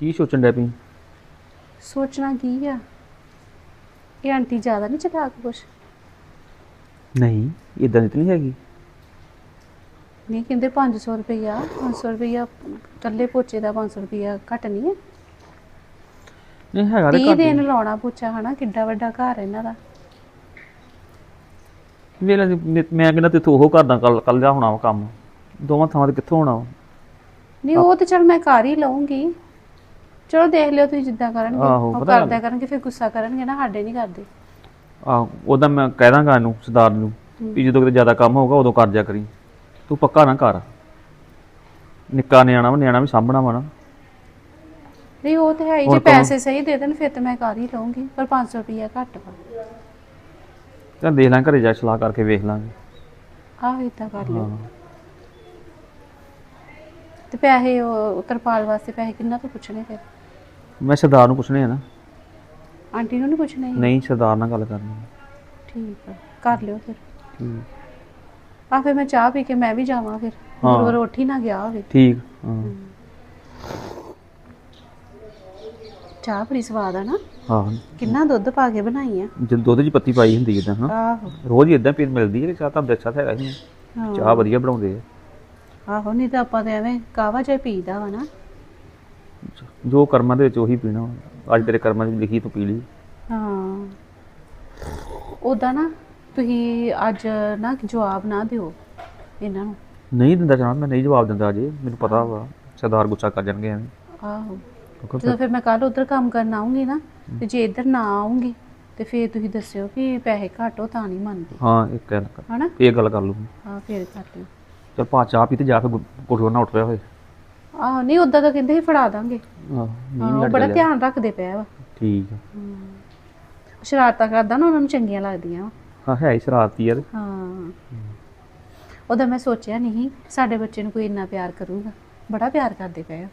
ਕੀ ਸੋਚਣ ਡਿਆ ਪਈ? ਸੋਚਣਾ ਕੀ ਆ? ਇਹ ਆਂਟੀ ਜ਼ਿਆਦਾ ਨਹੀਂ ਚਲਾਕ ਕੁਛ। ਨਹੀਂ ਇਦਾਂ ਦੀ ਤਾਂ ਨਹੀਂ ਹੈਗੀ। ਨਹੀਂ ਕਹਿੰਦੇ 500 ਰੁਪਈਆ 500 ਰੁਪਈਆ ਟੱਲੇ ਪੋਚੇ ਦਾ 500 ਰੁਪਈਆ ਘੱਟ ਨਹੀਂ ਹੈ ਨਹੀਂ ਹੈਗਾ ਤੇ 30 ਘੱਟ ਦਿਨ ਲਾਉਣਾ ਪੋਚਾ ਹਨਾ ਕਿੱਡਾ ਵੱਡਾ ਘਰ ਇਹਨਾਂ ਦਾ। ਵੇਲੇ ਮੈਂ ਕਹਿੰਦਾ ਤੇ ਉਹ ਕਰਦਾ ਕੱਲ ਕੱਲ ਜਾ ਹੋਣਾ ਵਾ ਕੰਮ। ਦੋਵਾਂ ਥਾਵਾਂ ਤੇ ਕਿੱਥੋਂ ਹੋਣਾ ਵਾ? ਨਹੀਂ ਉਹ ਤੇ ਚਲ ਮੈਂ ਕਰ ਹੀ ਲਵਾਂਗੀ ਚਲੋ ਦੇਖ ਲਿਓ ਤੁਸੀਂ ਜਿੱਦਾਂ ਕਰਨਗੇ। ਆਹੋ, ਉਹ ਪਤਾ। ਕਰਦਿਆ ਕਰਨਗੇ ਫਿਰ ਗੁੱਸਾ ਕਰਨਗੇ ਨਾ ਸਾਡੇ ਨਹੀਂ ਕਰਦੇ। ਆਹ ਉਹਦਾ ਮੈਂ ਕਹਿ ਦਾਂਗਾ ਇਹਨੂੰ ਸਰਦਾਰ ਨੂੰ ਵੀ ਜਦੋਂ ਕਿਤੇ ਜ਼ਿਆਦਾ ਕੰਮ ਹੋਊਗਾ ਉਦੋਂ ਕਰ ਜਾ ਕਰੀ। ਤੂੰ ਪੱਕਾ ਨਾ ਕਰ। ਨਿੱਕਾ ਨਿਆਣਾ ਵਾ ਨਿਆਣਾ ਵੀ ਸਾਂਭਣਾ ਵਾ ਨਾ। ਨਹੀਂ ਉਹ ਤੇ ਹੈ ਜੇ ਕਹੋ। ਪੈਸੇ ਸਹੀ ਦੇ ਦੇਣ ਫਿਰ ਤੇ ਮੈਂ ਕਰ ਹੀ ਲਵਾਂਗੀ ਪਰ 500 ਰੁਪਈਆ ਘੱਟ ਵਾ। ਤਾਂ ਦੇਖ ਲਾਂ ਘਰੇ ਜਾ ਕੇ ਸਲਾਹ ਕਰਕੇ ਵੇਖ ਲਾਂਗੇ। ਆਹ ਇਦਾਂ ਕਰ ਲਿਓ। ਤੇ ਪੈਸੇ ਉਹ ਤਰਪਾਲ ਵਾਸਤੇ ਪੈਸੇ ਕਿੰਨਾ ਤੋਂ ਪੁੱਛਣੇ ਫਿਰ? ਮੈਂ ਸਰਦਾਰ ਨੂੰ ਪੁੱਛਣੇ ਆ ਨਾ। ਆਂਟੀ ਨੂੰ ਨਹੀਂ ਪੁੱਛਣੇ? ਨਹੀਂ ਸਰਦਾਰ ਨਾਲ ਗੱਲ ਕਰਨੀ ਠੀਕ ਆ ਕਰ ਲਿਓ ਫਿਰ। ਠੀਕ। ਆ ਫਿਰ ਮੈਂ ਚਾਹ ਪੀ ਕੇ ਮੈਂ ਵੀ ਜਾਵਾਂ ਫਿਰ। ਹਾਂ। ਗੁਰੂਵਰ ਉੱਠ ਨਾ ਗਿਆ ਹੋਵੇ। ਠੀਕ ਹਾਂ। ਚਾਹ ਬੜੀ ਸਵਾਦ ਆ ਨਾ। ਹਾਂ। ਕਿੰਨਾ ਦੁੱਧ ਪਾ ਕੇ ਬਣਾਈ ਆ। ਜਦ ਦੁੱਧ 'ਚ ਪੱਤੀ ਪਾਈ ਹੁੰਦੀ ਇਦਾਂ ਹਾਂ। ਆਹੋ। ਰੋਜ਼ ਹੀ ਇਦਾਂ ਪੀਣ ਮਿਲਦੀ ਹੈ ਚਾਹ ਤਾਂ ਦੱਸਿਆ ਤਾਂ ਹੈਗਾ ਹੀ ਆ। ਹਾਂ। ਚਾਹ ਵਧੀਆ ਬਣਾਉਂਦੇ ਆ। ਆਹੋ ਨਹੀਂ ਤਾਂ ਆਪਾਂ ਤੇ ਐਵੇਂ ਕਾਵਾ ਚਾਹ ਪੀਦਾ ਵਾ ਨਾ। ਜੋ ਕਰਮਾਂ ਦੇ ਵਿੱਚ ਉਹੀ ਪੀਣਾ। ਅੱਜ ਤੇਰੇ ਕਰਮਾਂ 'ਚ ਲਿਖੀ ਤੂੰ ਪੀ ਲਈ। ਹਾਂ। ਉਦਾਂ ਨਾ ਤੁਸੀਂ ਅੱਜ ਨਾ ਜਵਾਬ ਨਾ ਦਿਓ ਇਹਨਾਂ ਨੂੰ। ਨਹੀਂ ਦਿੰਦਾ ਜਨਾਬ ਮੈਂ ਨਹੀਂ ਜਵਾਬ ਦਿੰਦਾ ਅਜੇ। ਮੈਨੂੰ ਪਤਾ ਵਾ ਸਰਦਾਰ ਗੁੱਸਾ ਕਰ ਜਾਣਗੇ ਐਵੇਂ। ਆਹੋ। ਜਦੋਂ ਫਿਰ? ਮੈਂ ਕੱਲ ਉਧਰ ਕੰਮ ਕਰਨ ਆਉਂਗੀ ਨਾ ਤੇ ਜੇ ਇੱਧਰ ਨਾ ਆਉਂਗੀ ਤੇ ਫਿਰ ਤੁਸੀਂ ਦੱਸਿਓ ਕਿ ਪੈਸੇ ਘੱਟ ਤਾਂ ਨਹੀਂ ਮੰਨਦੇ। ਹਾਂ ਇਹ ਕਹਿ ਹਨਾ? ਇਹ ਗੱਲ ਕਰ ਲੂ ਹਾਂ ਫਿਰ ਕਰ ਲਿਓ। ਚਲ ਪਾ ਚਾਹ ਪੀ ਤੇ ਜਾ ਕੇ ਕੋਠੇ ਨਾਲ ਉੱਠ ਪਿਆ ਹੋਏ ਆਹੋ ਨਹੀਂ ਉਦਾਂ ਤਾਂ ਕਹਿੰਦੇ ਸੀ ਫੜਾ ਦਾਂਗੇ। ਆਹ ਹਾਂ, ਉਹ ਬੜਾ ਧਿਆਨ ਰੱਖਦੇ ਪਿਆ ਵਾ। ਠੀਕ ਆ। ਸ਼ਰਾਰਤਾਂ ਕਰਦਾ ਨਾ ਉਹਨਾਂ ਨੂੰ ਚੰਗੀਆਂ ਲੱਗਦੀਆਂ ਵਾ। ਹਾਂ ਹੈ ਹੀ ਸ਼ਰਾਰਤੀ ਯਾਰ ਹਾਂ। ਉਹਦਾ ਮੈਂ ਸੋਚਿਆ ਨਹੀਂ ਸਾਡੇ ਬੱਚੇ ਨੂੰ ਕੋਈ ਇੰਨਾ ਪਿਆਰ ਕਰੂਗਾ। ਬੜਾ ਪਿਆਰ ਕਰਦੇ ਪਏ ਆ।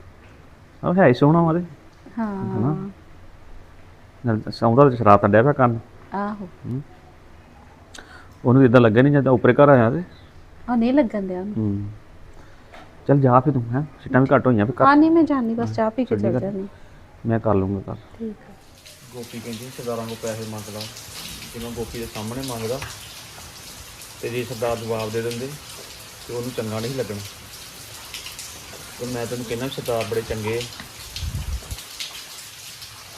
ਆਹ ਹੈ ਹੀ ਸੋਹਣਾ ਵਾਲੇ ਹਾਂ। ਸੌਂਦਾ ਤੇ ਸ਼ਰਾਰਤਾਂ ਡਿਆ ਪਿਆ ਕਰਨ। ਆਹੋ। ਉਹਨੂੰ ਇਦਾਂ ਲੱਗਿਆ ਨਹੀਂ ਜਦੋਂ ਉੱਪਰੇ ਘਰ ਆਇਆ ਤੇ। ਆ ਨਹੀਂ ਲੱਗਣ ਦਿਆ ਉਹਨੂੰ। ਹੂੰ। ਚਲ ਜਾ ਫੇ ਤੂੰ ਹੈ? ਸਿੱਟਾਂ ਵੀ ਘੱਟ ਹੋਈਆਂ ਫੇ ਆ ਨਹੀਂ ਮੈਂ ਜਾਣੀ ਬਸ ਚਾਹ ਪੀ ਕੇ ਚੱਲ। ਜਾਣੀ ਮੈਂ ਕਰ ਲੂੰਗਾ ਕਰ ਠੀਕ ਹੈ ਗੋਪੀ ਕਹਿੰਦੀ ਸਰਦਾਰਾਂ ਕੋਲ ਪੈਸੇ ਮੰਗਦਾ ਜੇ ਮੈਂ ਗੋਪੀ ਦੇ ਸਾਹਮਣੇ ਮੰਗਦਾ ਤੇ ਜੇ ਸਰਦਾਰ ਜਵਾਬ ਦੇ ਦਿੰਦੇ ਤੇ ਉਹਨੂੰ ਚੰਗਾ ਨਹੀਂ ਲੱਗਣਾ। ਤੇ ਮੈਂ ਤੈਨੂੰ ਕਹਿੰਦਾ ਸਰਦਾਰ ਬੜੇ ਚੰਗੇ ਆ।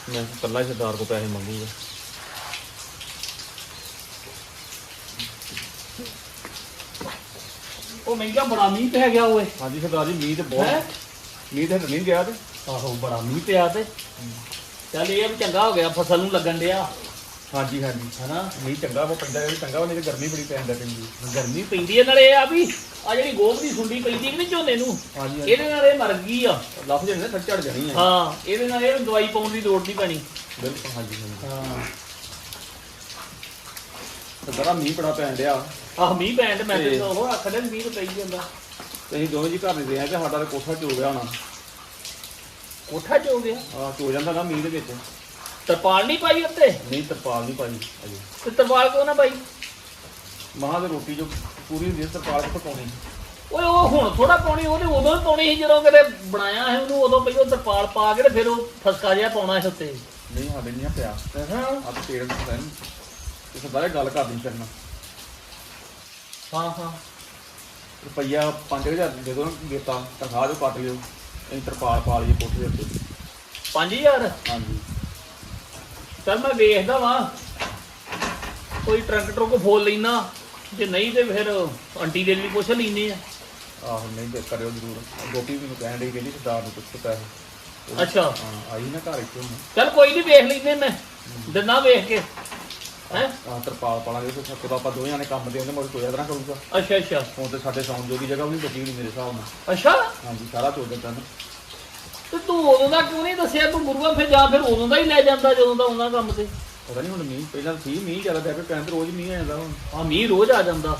ਮੈਂ ਇਕੱਲਾ ਹੀ ਸਰਦਾਰ ਕੋਲ ਪੈਸੇ ਮੰਗੂਗਾ। ਮਹਿੰਗਾ ਬੜਾ ਮੀਂਹ ਪੈ ਗਿਆ ਓਏ। ਹਾਂਜੀ ਸਰਦਾਰ ਜੀ ਮੀਂਹ ਤੇ ਹੈਂ? ਬਹੁਤ ਮੀਂਹ ਤੇ ਨਹੀਂ ਗਿਆ ਤੇ। ਆਹੋ ਬੜਾ ਮੀਂਹ ਪਿਆ ਤੇ। ਚੱਲ ਇਹ ਆ ਵੀ ਚੰਗਾ ਹੋ ਗਿਆ ਫਸਲ ਨੂੰ ਲੱਗਣ ਡਿਆ। ਹਾਂਜੀ ਹਾਂਜੀ। ਹਨਾ? ਮੀਂਹ ਚੰਗਾ ਵਾ ਪੈਂਦਾ ਵੀ ਚੰਗਾ ਵਾ ਨਹੀਂ ਤੇ ਗਰਮੀ ਬੜੀ ਪੈਂਦਾ ਪੈਂਦੀ ਗਰਮੀ ਪੈਂਦੀ ਹੈ ਨਾਲੇ ਇਹ ਆ ਵੀ ਆ ਜਿਹੜੀ ਗੋਭ ਦੀ ਸੁੰਡੀ ਪੈਂਦੀ ਕਿ ਨਹੀਂ ਝੋਨੇ ਨੂੰ? ਹਾਂਜੀ ਇਹਦੇ ਨਾਲ ਇਹ ਮਰ ਗਈ ਆ। ਲੱਭ ਜਣੇ ਨਾ ਝੜ ਜਾਣੀ ਆ। ਹਾਂ ਇਹਦੇ ਨਾਲ ਇਹ ਦਵਾਈ ਪਾਉਣ ਦੀ ਲੋੜ ਨਹੀਂ ਪੈਣੀ। ਬਿਲਕੁਲ ਹਾਂਜੀ ਹਾਂਜੀ। ਹਾਂ। ਸਰਦਾਰਾ ਮੀਂਹ ਬੜਾ ਪੈਣ ਡਿਆ। ਆਹ ਮੀਂਹ ਪੈਣ ਤੇ ਮੈਂ ਤੇ ਉਹ ਆਖਦੇ ਮੀਂਹ ਤਾਂ ਪਈ ਜਾਂਦਾ। ਤੇ ਅਸੀਂ ਦੋਵੇਂ ਜੀ ਘਰ ਨਹੀਂ ਰਹੇ ਤੇ ਸਾਡਾ ਤਾਂ ਕੋਠਾ ਚੋ ਗਿਆ ਹੋਣਾ। ਕੋਠਾ ਚ ਗਿਆ? ਆ ਚੋ ਜਾਂਦਾ ਨਾ ਮੀਂਹ ਦੇ ਵਿੱਚ। ਤਰਪਾਲ ਨਹੀਂ ਪਾਈ ਉੱਤੇ? ਨਹੀਂ ਤਰਪਾਲ ਨਹੀਂ ਪਾਈ ਅਜੇ ਤੇ ਤਰਪਾਲ ਕਿਉਂ ਨਾ ਪਾਈ? ਮਾਂ ਦੇ ਰੋਟੀ ਜੋ ਪੂਰੀ ਹੁੰਦੀ ਹੈ ਤਰਪਾਲ ਕਿੱਥੋਂ ਪਾਉਣੀ? ਓਏ ਉਹ ਹੁਣ ਥੋੜਾ ਪਾਉਣੀ ਉਹਦੇ ਉਦੋਂ ਹੀ ਪਾਉਣੀ ਸੀ ਜਦੋਂ ਕਿਤੇ ਬਣਾਇਆ ਹੈ ਉਹਨੂੰ ਉਦੋਂ ਪਹਿਲਾਂ ਤਰਪਾਲ ਪਾ ਕੇ ਤੇ ਫਿਰ ਉਹ ਫਸਕਾ ਜਿਹਾ ਪਾਉਣਾ ਸੀ ਉੱਤੇ। ਨਹੀਂ ਸਾਡੇ ਨਹੀਂ ਪਿਆ। ਹਾਂ। ਆ ਤੇ ਪੇੜ ਨੂੰ। ਤੇ ਸਰਦਾਰੇ ਗੱਲ ਕਰਨਾ ਹਾਂ ਹਾਂ। ਰੁਪਈਆ 5000 ਦੇ ਦੋ ਨਾ ਗੇਤਾ ਤਨਖਾਹ ਜੋ ਕੱਟ ਲਿਓ ਅਸੀਂ ਤਰਪਾਲ ਪਾ ਲਈਏ ਕੋਠੇ ਦੇ ਉੱਤੇ। 5000 ਹਾਂਜੀ। ਚੱਲ ਮੈਂ ਵੇਖਦਾ ਵਾਂ। ਕੋਈ ਟਰੈਕਟਰ ਕੋ ਫੋਲ ਲੈਣਾ ਜੇ ਨਹੀਂ ਤੇ ਫਿਰ ਆਂਟੀ ਦੇ ਲਈ ਪੁੱਛ ਲੈਨੇ ਆ। ਆਹੋ ਨਹੀਂ ਦੇ ਕਰਿਓ ਜ਼ਰੂਰ। ਗੋਪੀ ਵੀ ਮੈਨੂੰ ਕਹਿਣ ਡਈ ਕਹਿੰਦੀ ਸਰਦਾਰ ਨੂੰ ਪੁੱਛ ਪੈਸੇ। ਅੱਛਾ। ਹਾਂ ਆਈ ਨਾ ਘਰ ਇੱਥੇ ਹੁਣ। ਚੱਲ ਕੋਈ ਨਹੀਂ ਵੇਖ ਲੈਨੇ ਮੈਂ। ਦਿਨਾ ਵੇਖ ਕੇ। ਹੈ? ਆ ਤਰਪਾਲ ਪਾਲਾਂਗੇ ਫਿਰ ਸੱਤੇ ਆਪਾਂ ਦੋਵੇਂ ਜਾਣੇ ਕੰਮ ਦੇ ਉਹਦੇ ਮੋੜ ਕੋਈ ਤਰ੍ਹਾਂ ਕਰੂਗਾ। ਅੱਛਾ ਅੱਛਾ। ਹੁਣ ਤੇ ਸਾਡੇ ਸੌਣ ਜੋਗੀ ਜਗ੍ਹਾ ਵੀ ਨਹੀਂ ਬਚੀ ਹੋਣੀ ਮੇਰੇ ਹਿਸਾਬ ਨਾਲ। ਅੱਛਾ? ਹਾਂਜੀ ਸਾਰਾ ਚੋ ਦਿੱਤਾ ਨਾ। ਤੇ ਤੂੰ ਉਦੋਂ ਦਾ ਕਿਉਂ ਨਹੀਂ ਦੱਸਿਆ? ਤੂੰ ਗੁਰੂਆ ਫਿਰ ਜਾ ਫਿਰ ਉਦੋਂ ਦਾ ਹੀ ਲੈ ਜਾਂਦਾ ਜਦੋਂ ਦਾ ਆਉਂਦਾ ਕੰਮ ਤੇ। ਪਤਾ ਨਹੀਂ ਹੁਣ ਮੀਂਹ ਪਹਿਲਾਂ ਸੀ ਮੀਂਹ ਜ਼ਿਆਦਾ ਪੈ ਪਿਆ ਕਹਿਣ ਤੇ ਰੋਜ਼ ਮੀਂਹ ਆ ਜਾਂਦਾ ਹੁਣ। ਆ ਮੀਂਹ ਰੋਜ਼ ਆ ਜਾਂਦਾ।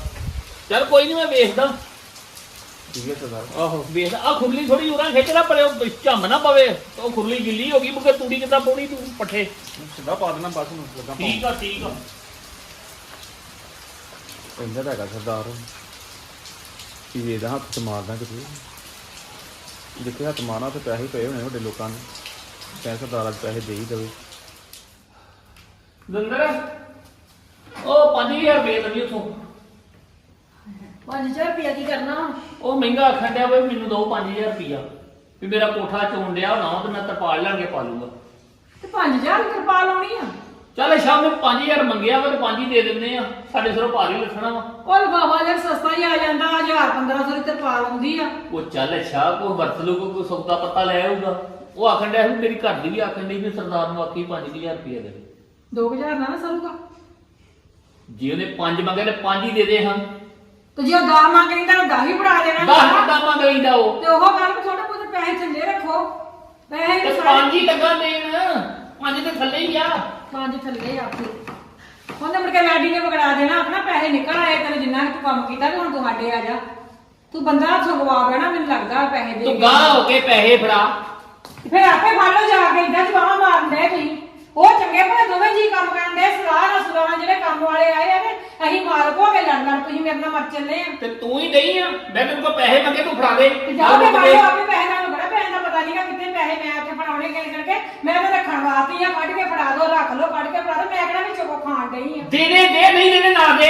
ਚੱਲ ਕੋਈ ਨਹੀਂ ਮੈਂ ਵੇਖਦਾ। ਠੀਕ ਹੈ ਸਰਦਾਰ ਆਹੋ ਵੇਖ ਆ ਖੁਰਲੀ ਥੋੜੀ ਉਰਾਂ ਖਿੱਚਦਾ ਪਰ ਉਹ ਝੰਮ ਨਾ ਪਵੇ। ਉਹ ਖੁਰਲੀ ਗਿੱਲੀ ਹੋ ਗਈ ਮੁਕੇ ਤੂੜੀ ਕਿੱਦਾਂ ਪਾਉਣੀ ਤੂੰ ਪੱਠੇ। ਸਿੱਧਾ ਪਾ ਦੇਣਾ ਬਸ ਨੂੰ ਲੱਗਾ ਠੀਕ ਆ ਠੀਕ ਆ। ਪੈਂਦਾ ਤਾਂ ਹੈਗਾ ਸਰਦਾਰ। ਕੀ ਇਹਦਾ ਹੱਥ ਚ ਮਾਰਦਾ ਕਿਤੇ। ਜਿੱਥੇ ਹੱਥ ਮਾਰਨਾ ਤੇ ਪੈਸੇ ਹੀ ਪਏ ਹੋਣੇ ਵੱਡੇ ਲੋਕਾਂ ਨੇ ਪੈਸੇ ਦਾਰਾ ਪੈਸੇ ਦੇ ਹੀ ਦੇਵੇ। ਦੰਦਰ ਉਹ 5000 ਰੁਪਏ ਲੱਗੀ ਉਥੋਂ। 5000 ਰੁਪਇਆ ਕੀ ਕਰਨਾ? ਉਹ ਮਹਿੰਗਾ ਆਖਣ ਡਿਆ ਵੇ ਮੈਨੂੰ ਦੋ 5000 ਰੁਪਇਆ ਵੀ ਮੇਰਾ ਕੋਠਾ ਚੋਣ ਡਿਆ ਨਾ ਤੇ ਮੈਂ ਤਰਪਾਲ ਕੇ ਪਾ ਲੂੰਗਾ। ਤੇ 5000 ਕਿਰਪਾ ਲਾਉਣੀ ਆ? ਚੱਲ ਸ਼ਾਮ ਨੂੰ 5000 ਮੰਗਿਆ ਵਾ ਤੇ 5 ਹੀ ਦੇ ਦਿੰਦੇ ਆ। ਸਾਡੇ ਸਿਰੋਂ ਭਾਰੀ ਲੱਥਣਾ ਵਾ। ਉਹ ਲਫਾਫਾ ਜਰ ਸਸਤਾ ਹੀ ਆ ਜਾਂਦਾ 1000 1500 ਦੀ ਕਿਰਪਾ ਲਾਉਂਦੀ ਆ। ਉਹ ਚੱਲ ਅੱਛਾ ਕੋਈ ਵਰਤ ਲੂ ਕੋਈ ਸੌਦਾ ਪੱਤਾ ਲੈ ਆਊਗਾ। ਉਹ ਆਖਣ ਡਿਆ ਸੀ ਮੇਰੀ ਘਰ ਦੀ ਵੀ ਆਖਣ ਡਈ ਵੀ ਸਰਦਾਰ ਨੂੰ ਆਖੀ 5000 ਰੁਪਇਆ ਦੇ। 2000 ਨਾ ਨਾ ਸਰੂਗਾ। ਜੇ ਉਹਨੇ 5 ਮੰਗੇ ਤੇ 5 ਹੀ ਦੇ ਦੇ ਹਾਂ। ਤੇ ਜੇ ਉਹ ਦਾ ਮੰਗਣੀ ਤਾਂ 10 ਹੀ ਫੜਾ ਦੇਣਾ। 10 ਕਿੱਦਾਂ ਮੰਗ ਲਈਦਾ ਉਹ। ਤੇ ਉਹ ਗੱਲ ਵੀ ਥੋੜੇ ਬਹੁਤੇ ਪੈਸੇ ਥੱਲੇ ਰੱਖੋ। ਪੈਸੇ ਤੇ ਵੀ 5 ਹੀ ਲੱਗਾ ਦੇਣ। 5 ਤੇ ਥੱਲੇ ਹੀ ਆ। ਪੰਜ ਥੱਲੇ ਆਪੇ। ਉਹਨੇ ਮੁੜ ਕੇ ਲਾਡੀ ਨੇ ਵਗੜਾ ਦੇਣਾ ਆਪਣਾ ਪੈਸੇ ਨਿਕਲ ਆਏ ਤੈਨੂੰ ਜਿੰਨਾ ਕੁ ਤੂੰ ਕੰਮ ਕੀਤਾ ਤੇ ਹੁਣ ਤੂੰ ਸਾਡੇ ਆ ਜਾ। ਤੂੰ ਬੰਦਾ ਸੁਗਵਾ ਬੈਣਾ ਮੈਨੂੰ ਲੱਗਦਾ ਪੈਸੇ ਦੇ ਤੂੰ। ਗਾਹ ਹੋ ਕੇ ਪੈਸੇ ਫੜਾ। ਫਿਰ ਆਪੇ ਫੜ ਲਓ ਜਾ ਕੇ ਇਦਾਂ ਜਵਾਹ ਮਾਰਨ ਦੇ ਤੁਸੀਂ। ਉਹ ਚੰਗੇ ਭਲੇ ਦੋਵੇਂ ਜੀ ਕੰਮ ਕਰਨ ਦੇ ਸਲਾਹ ਨਾਲ ਸੁਲਾਹ ਜਿਹੜੇ ਕੰਮ ਵਾਲੇ ਆਏ ਆ ਤੇ ਅਸੀਂ ਮਾਲਕ ਹੋ ਕੇ ਲੜ ਲੜ ਤੁਸੀਂ ਮੇਰੇ ਨਾਲ ਮਰ ਚੱਲੇ ਆ। ਤੇ ਤੂੰ ਹੀ ਨਹੀਂ ਆ ਮੈਂ ਤੈਨੂੰ ਕੋ ਪੈਸੇ ਮੰਗੇ ਤੂੰ ਫੜਾ ਦੇ। ਤੇ ਜਾਓ ਤੇ ਲਓ ਆਪੇ ਪੈਸੇ ਨਾਲ ਬੜਾ ਪੈਸੇ ਦਾ ਪਤਾ ਨਹੀਂਗਾ ਕਿੱਥੇ ਪੈਸੇ ਮੈਂ ਉੱਥੇ ਫੜਾਉਣੇ ਕਿਹੜੇ ਕਰਕੇ ਮੈਂ ਤਾਂ ਰੱਖਣ ਵਾਸਤੇ ਆ ਕੱਢ ਕੇ ਫੜਾ ਦੋ ਰੱਖ ਲਓ ਕੱਢ ਕੇ ਫੜਾ ਦੋ ਮੈਂ ਕਿਹੜਾ ਵਿੱਚੋਂ ਕੋ ਖਾਣ ਡਈ ਆ। ਦੇ ਦੇ ਦੇ ਨਹੀਂ ਦੇਣੇ ਨਾ ਦੇ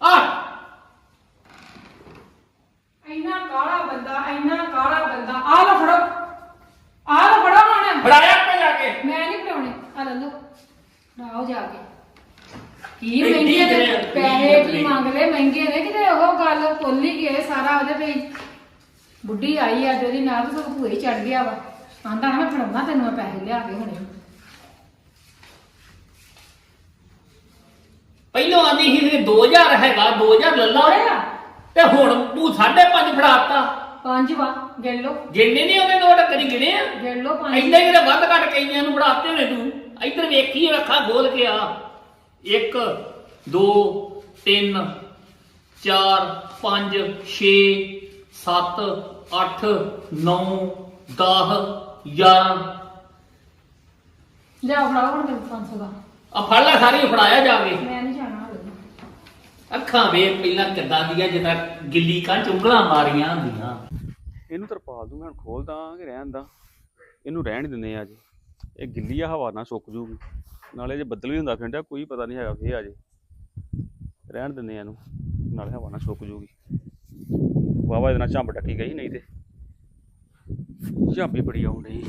ਆ ਇੰਨਾ ਕਾਲਾ ਬੰਦਾ ਇੰਨਾ ਕਾਲਾ ਬੰਦਾ ਆ ਲੋ ਫੜੋ ਆ ਲੋ ਫੜੋ ਹੁਣ ਫੜਾਇਆ ਤੇ ਜਾ ਕੇ ਮੈਂ ਨਹੀਂ ਫੜਾਉਣੇ ਆ ਲੈ ਲੋ ਰਾਓ ਜਾ ਕੇ ਕੀ ਐਡੀ ਮਹਿੰਗੇ ਨੇ ਜਿਹੜੇ- ਪੈਸੇ ਕੀ ਮੰਗਦੇ ਮਹਿੰਗੇ ਨੇ ਕਿਤੇ ਉਹ ਗੱਲ ਭੁੱਲ ਹੀ ਗਏ ਸਾਰਾ ਉਹਦੇ ਤੇ ਹੀ। ਬੁੱਢੀ ਆਈ ਆ ਤੇ ਉਹਦੀ ਨਾਲ ਤੇ ਸਭ ਭੂਏ ਚੜ ਗਿਆ ਵਾ। ਆਂਦਾ ਨਾ ਮੈਂ ਫੜਾਉਣਾ ਤੈਨੂੰ ਮੈਂ ਪੈਸੇ ਲਿਆ ਕੇ ਹੁਣੇ। ਪਹਿਲੋਂ ਆਂਦੀ ਸੀ ਵੀ 2000 ਹੈਗਾ 2000 ਲੱਲਾ ਹੋਇਆ ਤੇ ਹੁਣ ਤੂੰ 5.5 ਫੜਾਤਾ। ਪੰਜ ਵਾ ਗਿਣ ਲੋ ਗਿਣਨੇ ਨਹੀਂ ਉਹਨੇ ਨੋਟ ਕਰੀ ਗਿਣੇ ਆ। ਗਿਣ ਲੋ ਪੰਜ। ਇੰਨੇ ਕਿਤੇ ਵੱਧ ਘੱਟ ਕਈਆਂ ਨੂੰ ਫੜਾਤੇ ਹੋਣੇ ਤੂੰ। ਇੱਧਰ ਵੇਖੀ ਅੱਖਾਂ ਖੋਲ ਕੇ ਆ। 1 2 3 4 5 6 7 8 9 10 11 ਜਾ ਫੜਾਓ ਹੁਣ ਤੈਨੂੰ 500 ਦਾ। ਆ ਫੜ ਲੈ ਸਾਰੀ ਫੜਾਇਆ ਜਾਵੇ। ਮੈਂ ਨਹੀਂ ਜਾਣਾ ਹਲੇ। ਅੱਖਾਂ ਵੇਖ ਪਹਿਲਾਂ ਕਿੱਦਾਂ ਦੀਆਂ ਜਿੱਦਾਂ ਗਿੱਲੀ ਕਾਂ ਉਂਗਲਾਂ ਮਾਰੀਆਂ ਹੁੰਦੀਆਂ। ਇਹਨੂੰ ਤਰਪਾਲ ਦੂੰਗਾ ਹੁਣ ਖੋਲਦਾ ਕਿ ਰਹਿਣ ਦਾ। ਇਹਨੂੰ ਰਹਿਣ ਹੀ ਦਿੰਦੇ ਆ ਅੱਜ। ਇਹ ਗਿੱਲੀ ਆ ਹਵਾ ਨਾਲ ਸੁੱਕ ਜੂਗੀ। ਨਾਲੇ ਜੇ ਬੱਦਲ ਵੀ ਹੁੰਦਾ ਫਿਰਦਾ ਕੋਈ ਪਤਾ ਨਹੀਂ ਹੈਗਾ ਫੇਰ ਆ ਜੇ। ਰਹਿਣ ਦਿੰਦੇ ਆ ਇਹਨੂੰ। ਨਾਲੇ ਹਵਾ ਨਾਲ ਸੁੱਕ ਜੂਗੀ। ਵਾਵਾ ਇਹਦੇ ਨਾਲ ਝੰਬ ਟੱਕੀ ਗਈ ਨਹੀਂ ਤੇ। ਝਾਂਬੀ ਬੜੀ ਆਉਣ ਡਈ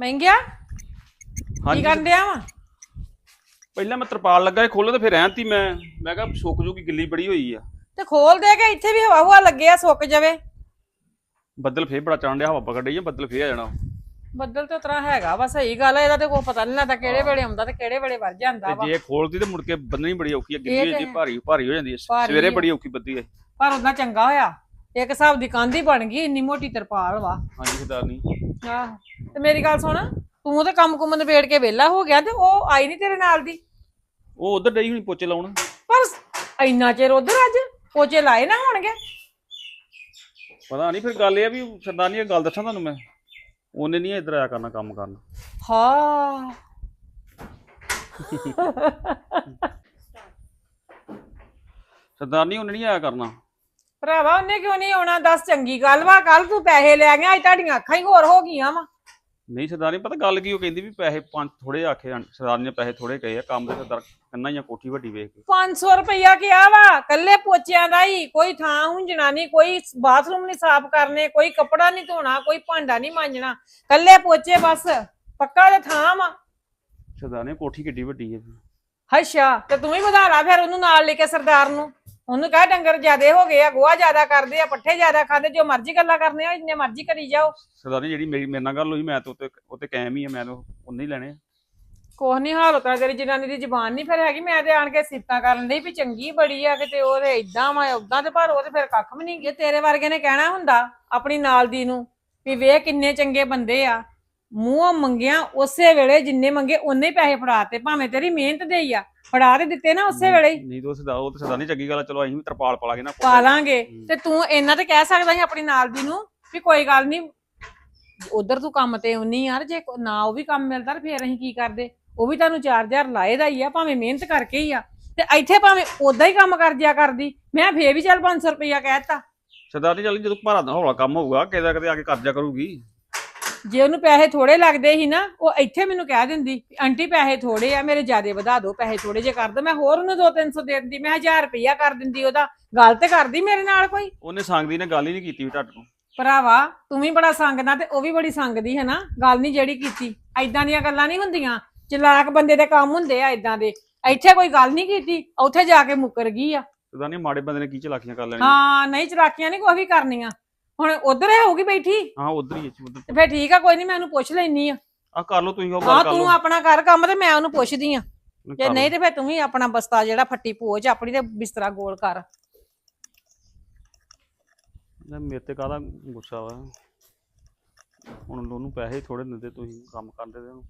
ਮਹਿੰਗਿਆ? ਕੀ ਹਾਂਜੀ। ਕਰਨ ਡਿਆ ਵਾ? ਪਹਿਲਾਂ ਮੈਂ ਤਰਪਾਲ ਲੱਗਾ ਖੋਲ੍ਹ ਤੇ ਫਿਰ ਰਹਿਣਤੀ ਮੈਂ। ਮੈਂ ਕਿਹਾ ਸੁੱਕ ਜੂਗੀ ਗਿੱਲੀ ਬੜੀ ਹੋਈ ਆ। ਤੇ ਖੋਲ ਦੇ ਕੇ ਇੱਥੇ ਵੀ ਹਵਾ ਹੁਆ ਲੱਗੇ ਆ ਸੁੱਕ ਜਾਵੇ। ਬੱਦਲ ਫੇਰ ਬੜਾ ਚੜ੍ਹਨ ਡਿਆ ਹਵਾ ਪਕੜ ਰਹੀ ਆ ਬੱਦਲ ਫੇਰ ਆ ਜਾਣਾ। ਬੱਦਲ ਤੇ ਉਤਰਾ ਹੈਗਾ ਵਾ ਸਹੀ ਗੱਲ ਆ ਇਹਦਾ ਤੇ ਕੋਈ ਪਤਾ ਨਹੀਂ ਲੱਗਦਾ ਕਿਹੜੇ ਵੇਲੇ ਆਉਂਦਾ ਤੇ ਕਿਹੜੇ ਵੇਲੇ ਵਰ ਜਾਂਦਾ ਵਾ। ਤੇ ਜੇ ਖੋਲਦੀ ਤੇ ਮੁੜ ਕੇ ਬੰਨਣੀ ਬੜੀ ਔਖੀ ਆ ਗਿੱਲੀ ਹੋ ਜਾਂਦੀ ਭਾਰੀ ਭਾਰੀ ਹੋ ਜਾਂਦੀ ਆ। ਭਾਰੀ ਸਵੇਰੇ ਆ। ਬੜੀ ਔਖੀ ਬੱਦੀ ਹੈ ਪਰ ਉਹਦਾ ਚੰਗਾ ਹੋਇਆ। ਇੱਕ ਹਿਸਾਬ ਦੀ ਕੰਧ ਹੀ ਬਣ ਗਈ ਇੰਨੀ ਮੋਟੀ ਤਰਪਾਲ ਵਾ। ਹਾਂਜੀ ਸਰਦਾਰਨੀ ਆਹੋ ਤੇ ਮੇਰੀ ਗੱਲ ਸੁਣ ਤੂੰ ਤੇ ਕੰਮ ਕੁੰਮ ਨਿਬੇੜ ਕੇ ਵਿਹਲਾ ਹੋ ਗਿਆ ਤੇ ਉਹ ਆਈ ਨਹੀਂ ਤੇਰੇ ਨਾਲ ਦੀ? ਉਹ ਉਧਰ ਡਈ ਹੁਣੀ ਪੋਚੇ ਲਾਉਣ। ਪਰ ਇੰਨਾ ਚਿਰ ਉਧਰ ਅੱਜ? ਪੋਚੇ ਲਾਏ ਨਾ ਹੋਣਗੇ। ਪਤਾ ਨਹੀਂ ਫਿਰ ਗੱਲ ਇਹ ਆ ਵੀ ਸਰਦਾਰਨੀ ਇਹ ਗੱਲ ਦੱਸਾਂ ਤੁਹਾਨੂੰ ਮੈਂ। ਉਹਨੇ ਨਹੀਂ ਇੱਧਰ ਆਇਆ ਕਰਨਾ ਕੰਮ ਕਰਨ। ਹਾਂ। ਸਰਦਾਰਨੀ ਉਹਨੇ ਨਹੀਂ ਆਇਆ ਕਰਨਾ। ਭਰਾਵਾ ਉਹਨੇ ਕਿਉਂ ਨਹੀਂ ਆਉਣਾ? ਦੱਸ ਚੰਗੀ ਗੱਲ ਵਾ ਕੱਲ ਤੂੰ ਪੈਸੇ ਲੈ ਗਿਆ ਅੱਜ ਤੁਹਾਡੀਆਂ ਅੱਖਾਂ ਹੀ ਹੋਰ ਹੋ ਗਈਆਂ ਵਾ। ਨਹੀਂ ਸਰਦਾਰਨੀ ਪਤਾ ਗੱਲ ਕੀ ਉਹ ਕਹਿੰਦੀ ਵੀ ਪੈਸੇ ਪੰਜ ਥੋੜੇ ਆਖੇ ਹਨ। ਨੇ ਪੈਸੇ ਥੋੜੇ ਕਹੇ ਆ ਕੰਮ ਦੇ ਸਰਦਾਰ ਕੰਨਾ ਜਾਂ ਕੋਠੀ ਵੱਡੀ ਵੇਖ ਕੇ। 500 ਰੁਪਇਆ ਕਿਹਾ ਵਾ ਕੱਲੇ ਪੋਚਿਆਂ ਦਾ ਹੀ ਕੋਈ ਥਾਂ ਹੁੰਜਣਾ ਨਹੀਂ ਕੋਈ ਬਾਥਰੂਮ ਨਹੀਂ ਸਾਫ਼ ਕਰਨੇ ਕੋਈ ਕੱਪੜਾ ਨਹੀਂ ਧੋਣਾ ਕੋਈ ਭਾਂਡਾ ਨਹੀਂ ਮਾਂਜਣਾ ਕੱਲੇ ਪੋਚੇ ਬਸ ਪੱਕਾ ਦੇ ਥਾਂ ਵਾ। ਸਰਦਾਰਨੀ ਕੋਠੀ ਕਿੱਡੀ ਵੱਡੀ ਹੈ ਅੱਛਾ ਤੇ ਤੂੰ ਵੀ ਵਧਾ ਲਾ ਫਿਰ ਉਹਨੂੰ ਨਾਲ ਲੈ ਕੇ ਸਰਦਾਰ ਨੂੰ। ਉਹਨੂੰ ਕਹਿ ਡੰਗਰ ਜ਼ਿਆਦੇ ਹੋ ਗਏ ਆ ਗੋਹਾ ਜ਼ਿਆਦਾ ਕਰਦੇ ਆ ਪੱਠੇ ਜ਼ਿਆਦਾ ਖਾਂਦੇ ਜੋ ਮਰਜ਼ੀ ਗੱਲਾਂ ਕਰਨੇ ਆ ਜਿੰਨੇ ਮਰਜ਼ੀ ਕਰੀ ਜਾਓ। ਸਰਦਾਰਨੀ ਜਿਹੜੀ ਮੇਰੀ ਮੇਰੇ ਨਾਲ ਗੱਲ ਹੋਈ ਮੈਂ ਤਾਂ ਉੱਤੇ ਉੱਤੇ ਕਾਇਮ ਹੀ ਆ ਮੈਂ ਤਾਂ ਉਹਨੇ ਹੀ ਲੈਣੇ ਆ। ਕੁਛ ਨਹੀਂ ਹਾਲਤ ਆ ਤੇਰੀ ਜਨਾਨੀ ਦੀ ਜ਼ਬਾਨ ਨਹੀਂ ਫਿਰ ਹੈਗੀ। ਮੈਂ ਤੇ ਆਣ ਕੇ ਸਿਫਤਾਂ ਕਰਨ ਲਈ ਵੀ ਚੰਗੀ ਬੜੀ ਆ ਕਿਤੇ ਉਹਦੇ ਇਦਾਂ ਵਾ ਉਦਾਂ ਤੇ ਪਰ ਉਹ ਤੇ ਫਿਰ ਕੱਖ ਵੀ ਨਹੀਂ ਜੇ ਤੇਰੇ ਵਰਗੇ ਨੇ ਕਹਿਣਾ ਹੁੰਦਾ ਆਪਣੀ ਨਾਲ ਦੀ ਨੂੰ ਵੀ ਵੇਖ ਕਿੰਨੇ ਚੰਗੇ ਬੰਦੇ ਆ। ਮੂੰਹੋਂ ਮੰਗਿਆ ਉਸੇ ਵੇਲੇ ਜਿੰਨੇ ਮੰਗੇ ਉਹਨੇ ਹੀ ਪੈਸੇ ਫੜਾਤੇ ਭਾਵੇਂ ਤੇਰੀ ਮਿਹਨਤ ਦੇ ਹੀ ਆ ਫੜਾ ਤੇ ਦਿੱਤੇ ਨਾ ਉਸੇ ਵੇਲੇ ਹੀ। ਨਹੀਂ ਤਾਂ ਸਰਦਾਰ ਉਹ ਤਾਂ ਸਰਦਾਰਨੀ ਚੰਗੀ ਗੱਲ ਆ, ਚਲੋ ਅਸੀਂ ਵੀ ਤਰਪਾਲ ਪਾ ਲਾਂਗੇ ਨਾ ਪਾ ਲਾਂਗੇ। ਤੇ ਤੂੰ ਇਹਨਾਂ ਤੇ ਕਹਿ ਸਕਦਾ ਸੀ ਆਪਣੀ ਨਾਲ ਦੀ ਨੂੰ ਵੀ ਕੋਈ ਗੱਲ ਨਹੀਂ ਉਧਰ ਤੂੰ ਕੰਮ ਤੇ ਉਨੀ ਯਾਰ ਜੇ ਕੋ- ਨਾ ਉਹ ਵੀ ਕੰਮ ਮਿਲਦਾ ਤੇ ਫੇਰ ਅਸੀਂ ਕੀ ਕਰਦੇ? ਉਹ ਵੀ ਤੁਹਾਨੂੰ 4000 ਲਾਏ ਦਾ ਹੀ ਆ ਭਾਵੇਂ ਮਿਹਨਤ ਕਰਕੇ ਹੀ ਆ। ਤੇ ਇੱਥੇ ਭਾਵੇਂ ਉਦਾਂ ਹੀ ਕੰਮ ਕਰ ਜਿਆ ਕਰਦੀ ਮੈਂ ਫੇਰ ਵੀ ਚੱਲ 500 ਰੁਪਇਆ ਕਹਿਤਾ ਸਰਦਾਰਨੀ ਚੱਲ ਜਦੋਂ ਭਾਰਾ ਦਾ ਹੌਲਾ ਕੰਮ ਹੋਊਗਾ ਕਿਤੇ ਕਿਤੇ ਆ ਕੇ ਕਰਜਾ ਕਰੂਗੀ। ਜੇ ਉਹਨੂੰ ਪੈਸੇ ਥੋੜੇ ਲੱਗਦੇ ਸੀ ਨਾ ਉਹ ਇੱਥੇ ਮੈਨੂੰ ਕਹਿ ਦਿੰਦੀ ਵੀ ਆਂਟੀ ਪੈਸੇ ਥੋੜੇ ਆ ਮੇਰੇ ਜਿਆਦੇ ਵਧਾ ਦਿਓ ਪੈਸੇ ਥੋੜੇ ਜੇ ਕਰ ਦੋ ਮੈਂ ਹੋਰ ਉਹਨੂੰ 2-300 ਦੇ ਦਿੰਦੀ ਮੈਂ 1000 ਰੁਪਈਆ ਕਰ ਦਿੰਦੀ ਉਹਦਾ ਗੱਲ ਤੇ ਕਰਦੀ ਮੇਰੇ ਨਾਲ ਕੋਈ? ਉਹਨੇ ਸੰਗਦੀ ਨੇ ਗੱਲ ਹੀ ਨਹੀਂ ਕੀਤੀ ਵੀ ਤੁਹਾਡੇ ਤੋਂ। ਭਰਾਵਾ ਤੂੰ ਵੀ ਬੜਾ ਸੰਗਦਾ ਤੇ ਉਹ ਵੀ ਬੜੀ ਸੰਗਦੀ ਹੈ ਨਾ ਗੱਲ ਨਹੀਂ ਜਿਹੜੀ ਕੀਤੀ। ਐਦਾਂ ਦੀਆਂ ਗੱਲਾਂ ਨਹੀਂ ਹੁੰਦੀਆਂ। ਚਲਾਕ ਬੰਦੇ ਦੇ ਕੰਮ ਹੁੰਦੇ ਆ ਐਦਾਂ ਦੇ। ਇੱਥੇ ਕੋਈ ਗੱਲ ਨਹੀਂ ਕੀਤੀ ਉੱਥੇ ਜਾ ਕੇ ਮੁੱਕਰ ਗਈ ਆ। ਪਤਾ ਨਹੀਂ ਮਾੜੇ ਬੰਦੇ ਨੇ ਕੀ ਚਲਾਕੀਆਂ ਕਰ ਲੈਣੀਆਂ। ਹਾਂ ਨਹੀਂ ਚਲਾਕੀਆਂ ਨਹੀਂ ਕੋਈ ਵੀ ਕਰਨੀਆਂ। ਹੁਣ ਉਧਰ ਹੋਊਗੀ ਬੈਠੀ? ਹਾਂ ਉਧਰ ਹੀ ਉਧਰ। ਤੇ ਫੇਰ ਠੀਕ ਆ ਕੋਈ ਨਹੀਂ ਮੈਂ ਉਹਨੂੰ ਪੁੱਛ ਲੈਣੀ ਆ। ਆ ਕਰ ਲਓ ਤੁਸੀਂ ਉਹ ਹਾਂ ਗੱਲ ਕਰ ਤੂੰ ਆਪਣਾ ਕਰ ਕੰਮ ਤੇ ਮੈਂ ਉਹਨੂੰ ਪੁੱਛਦੀ ਆ। ਕਰ ਜੇ ਲਓ। ਨਹੀਂ ਤੇ ਫੇਰ ਤੂੰ ਵੀ ਆਪਣਾ ਬਸਤਾ ਜਿਹੜਾ ਫੱਟੀ ਪੋਚ ਆਪਣੀ ਤੇ ਬਿਸਤਰਾ ਗੋਲ ਕਰ। ਲੈ ਮੇਰੇ ਤੇ ਕਾਹਦਾ ਗੁੱਸਾ ਵਾ। ਹੁਣ ਉਹਨੂੰ ਪੈਸੇ ਹੀ ਥੋੜੇ ਦਿੰਦੇ ਤੁਸੀਂ ਕੰਮ ਕਰਦੇ ਤੇ ਉਹਨੂੰ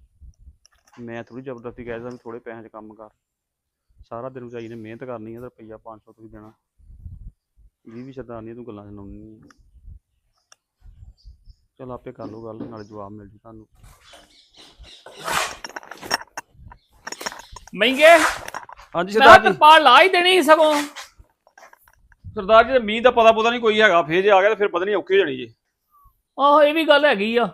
ਮੈਂ ਥੋੜੀ ਜ਼ਬਰਦਸਤੀ ਕਹਿ ਦਿੰਦਾ ਵੀ ਥੋੜੇ ਪੈਸਿਆਂ 'ਚ ਕੰਮ ਕਰ। ਸਾਰਾ ਦਿਨ ਵਿਚਾਰੀ ਨੇ ਮਿਹਨਤ ਕਰਨੀ ਹੈ ਤੇ ਰੁਪਈਆ 500 ਤੁਸੀਂ ਦੇਣਾ। ਇਹ ਵੀ ਸਰਦਾਰਨੀ ਤੂੰ ਗੱਲਾਂ ਸੁਣਾਉਣੀ ਚਲ ਆਪੇ ਕਰ ਲਓ ਗੱਲ ਨਾਲੇ ਜਵਾਬ ਮਿਲ ਜੂ ਤੁਹਾਨੂੰ। ਮਹਿੰਗੇ? ਹਾਂਜੀ ਮੈਂ ਸਰਦਾਰ ਜੀ। ਤਰਪਾਲ ਲਾ ਹੀ ਦੇਣੀ ਸੀ ਸਗੋਂ। ਸਰਦਾਰ ਜੀ ਮੀਂਹ ਦਾ ਪਤਾ ਪਤਾ ਨਹੀਂ ਕੋਈ ਹੈਗਾ ਫੇਰ ਜੇ ਆ ਗਿਆ ਤਾਂ ਫਿਰ ਪਤਾ ਨਹੀਂ ਔਖੀ ਹੋ ਜਾਣੀ ਜੀ। ਆਹੋ ਇਹ ਵੀ ਗੱਲ ਹੈਗੀ ਆ।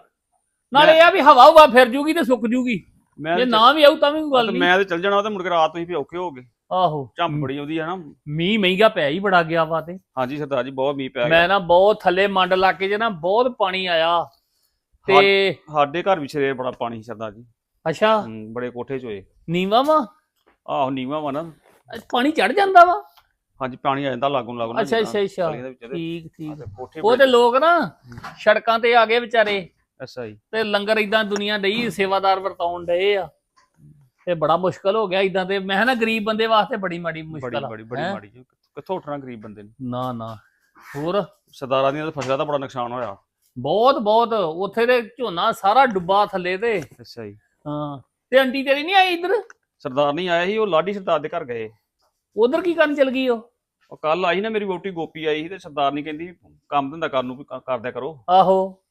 ਨਾਲੇ ਇਹ ਆ ਵੀ ਹਵਾ ਹੁਵਾ ਫਿਰ ਜੂਗੀ ਤੇ ਸੁੱਕ ਜੂਗੀ। ਮੈਂ ਜੇ ਤੇ- ਨਾ ਵੀ ਆਊ ਤਾਂ ਵੀ ਕੋਈ ਗੱਲ ਨਹੀਂ। ਮੈਂ ਤੇ ਚੱਲ ਜਾਣਾ ਤੇ ਮੁੜ ਕੇ ਰਾਤ ਤੁਸੀਂ ਵੀ ਔਖੇ ਹੋਗੇ ਆਹੋ। ਝੰਪ ਬੜੀ ਆਉਂਦੀ ਹੈ ਨਾ। ਮੀਂਹ ਮਹਿੰਗਾ ਪੈ ਹੀ ਬੜਾ ਗਿਆ ਵਾ ਤੇ। ਹਾਂਜੀ ਸਰਦਾਰ ਜੀ ਬਹੁਤ ਮੀਂਹ ਪੈ ਗਿਆ। ਮੈਂ ਨਾ ਬਹੁਤ ਥੱਲੇ ਮੰਡ ਇਲਾਕੇ 'ਚ ਨਾ ਬਹੁਤ ਪਾਣੀ ਆਇਆ। ਤੇ ਸਾਡੇ ਘਰ ਵੀ ਸ਼ਰੇਰ ਬੜਾ ਪਾਣੀ ਸਰਦਾਰ ਜੀ। ਅੱਛਾ। ਬੜੇ ਕੋਠੇ 'ਚ ਹੋਏ। ਨੀਵਾ ਵਾ? ਆਹੋ ਨੀਵਾਂ ਵਾ ਨਾ। ਪਾਣੀ ਚੜ ਜਾਂਦਾ ਵਾ? ਹਾਂਜੀ ਪਾਣੀ ਆ ਜਾਂਦਾ ਲਾਗੋਂ ਲਾਗੋਂ ਅੱਛਾ ਅੱਛਾ ਅੱਛਾ। ਠੀਕ ਠੀਕ। ਉਹ ਤੇ ਲੋਕ ਨਾ ਸੜਕਾਂ ਤੇ ਆ ਗਏ ਵਿਚਾਰੇ। ਅੱਛਾ ਜੀ। ਤੇ ਲੰਗਰ ਇਦਾਂ ਦੁਨੀਆ ਡਈ ਸੇਵਾਦਾਰ ਵਰਤਾਉਣ ਡਏ ਆ। ਤੇ ਬੜਾ ਮੁਸ਼ਕਲ ਹੋ ਗਿਆ ਇਦਾਂ ਤੇ। ਮੈਂ ਨਾ ਗਰੀਬ ਬੰਦੇ ਵਾਸਤੇ ਬੜੀ ਮਾੜੀ ਬੜੀ ਮੁਸ਼ਕਲ ਆ ਬੜੀ ਬੜੀ ਹੈਂ? ਮਾੜੀ। ਜੀ ਕਿੱਥੋਂ ਉੱਠਣਾ ਗਰੀਬ ਬੰਦੇ ਨੇ? ਨਾ ਨਾ। ਹੋਰ? ਸਰਦਾਰਾਂ ਦੀਆਂ ਤਾਂ ਫਸਲਾਂ ਦਾ ਬੜਾ ਨੁਕਸਾਨ ਹੋਇਆ। ਬਹੁਤ ਬਹੁਤ। ਉੱਥੇ ਦੇ ਝੋਨਾ ਸਾਰਾ ਡੁੱਬਾ ਥੱਲੇ ਤੇ। ਅੱਛਾ ਜੀ। ਹਾਂ। ਤੇ ਆਂਟੀ ਤੇਰੀ ਨਹੀਂ ਆਈ ਇੱਧਰ? ਸਰਦਾਰ ਨਹੀਂ ਆਇਆ ਸੀ ਉਹ ਲਾਡੀ ਸਰਦਾਰ ਦੇ ਘਰ ਗਏ। ਉਧਰ ਕੀ ਕਰਨ ਚਲ ਗਈ ਉਹ? ਉਹ ਕੱਲ ਆਈ ਨਾ ਮੇਰੀ ਵੋਟੀ ਗੋਪੀ ਆਈ ਸੀ ਤੇ ਸਰਦਾਰ ਨਹੀਂ ਕਹਿੰਦੀ ਕੰਮ ਧੰਦਾ ਕਰਨ ਨੂੰ ਵੀ ਕ- ਕਰਦਿਆ ਕਰੋ। ਆਹੋ।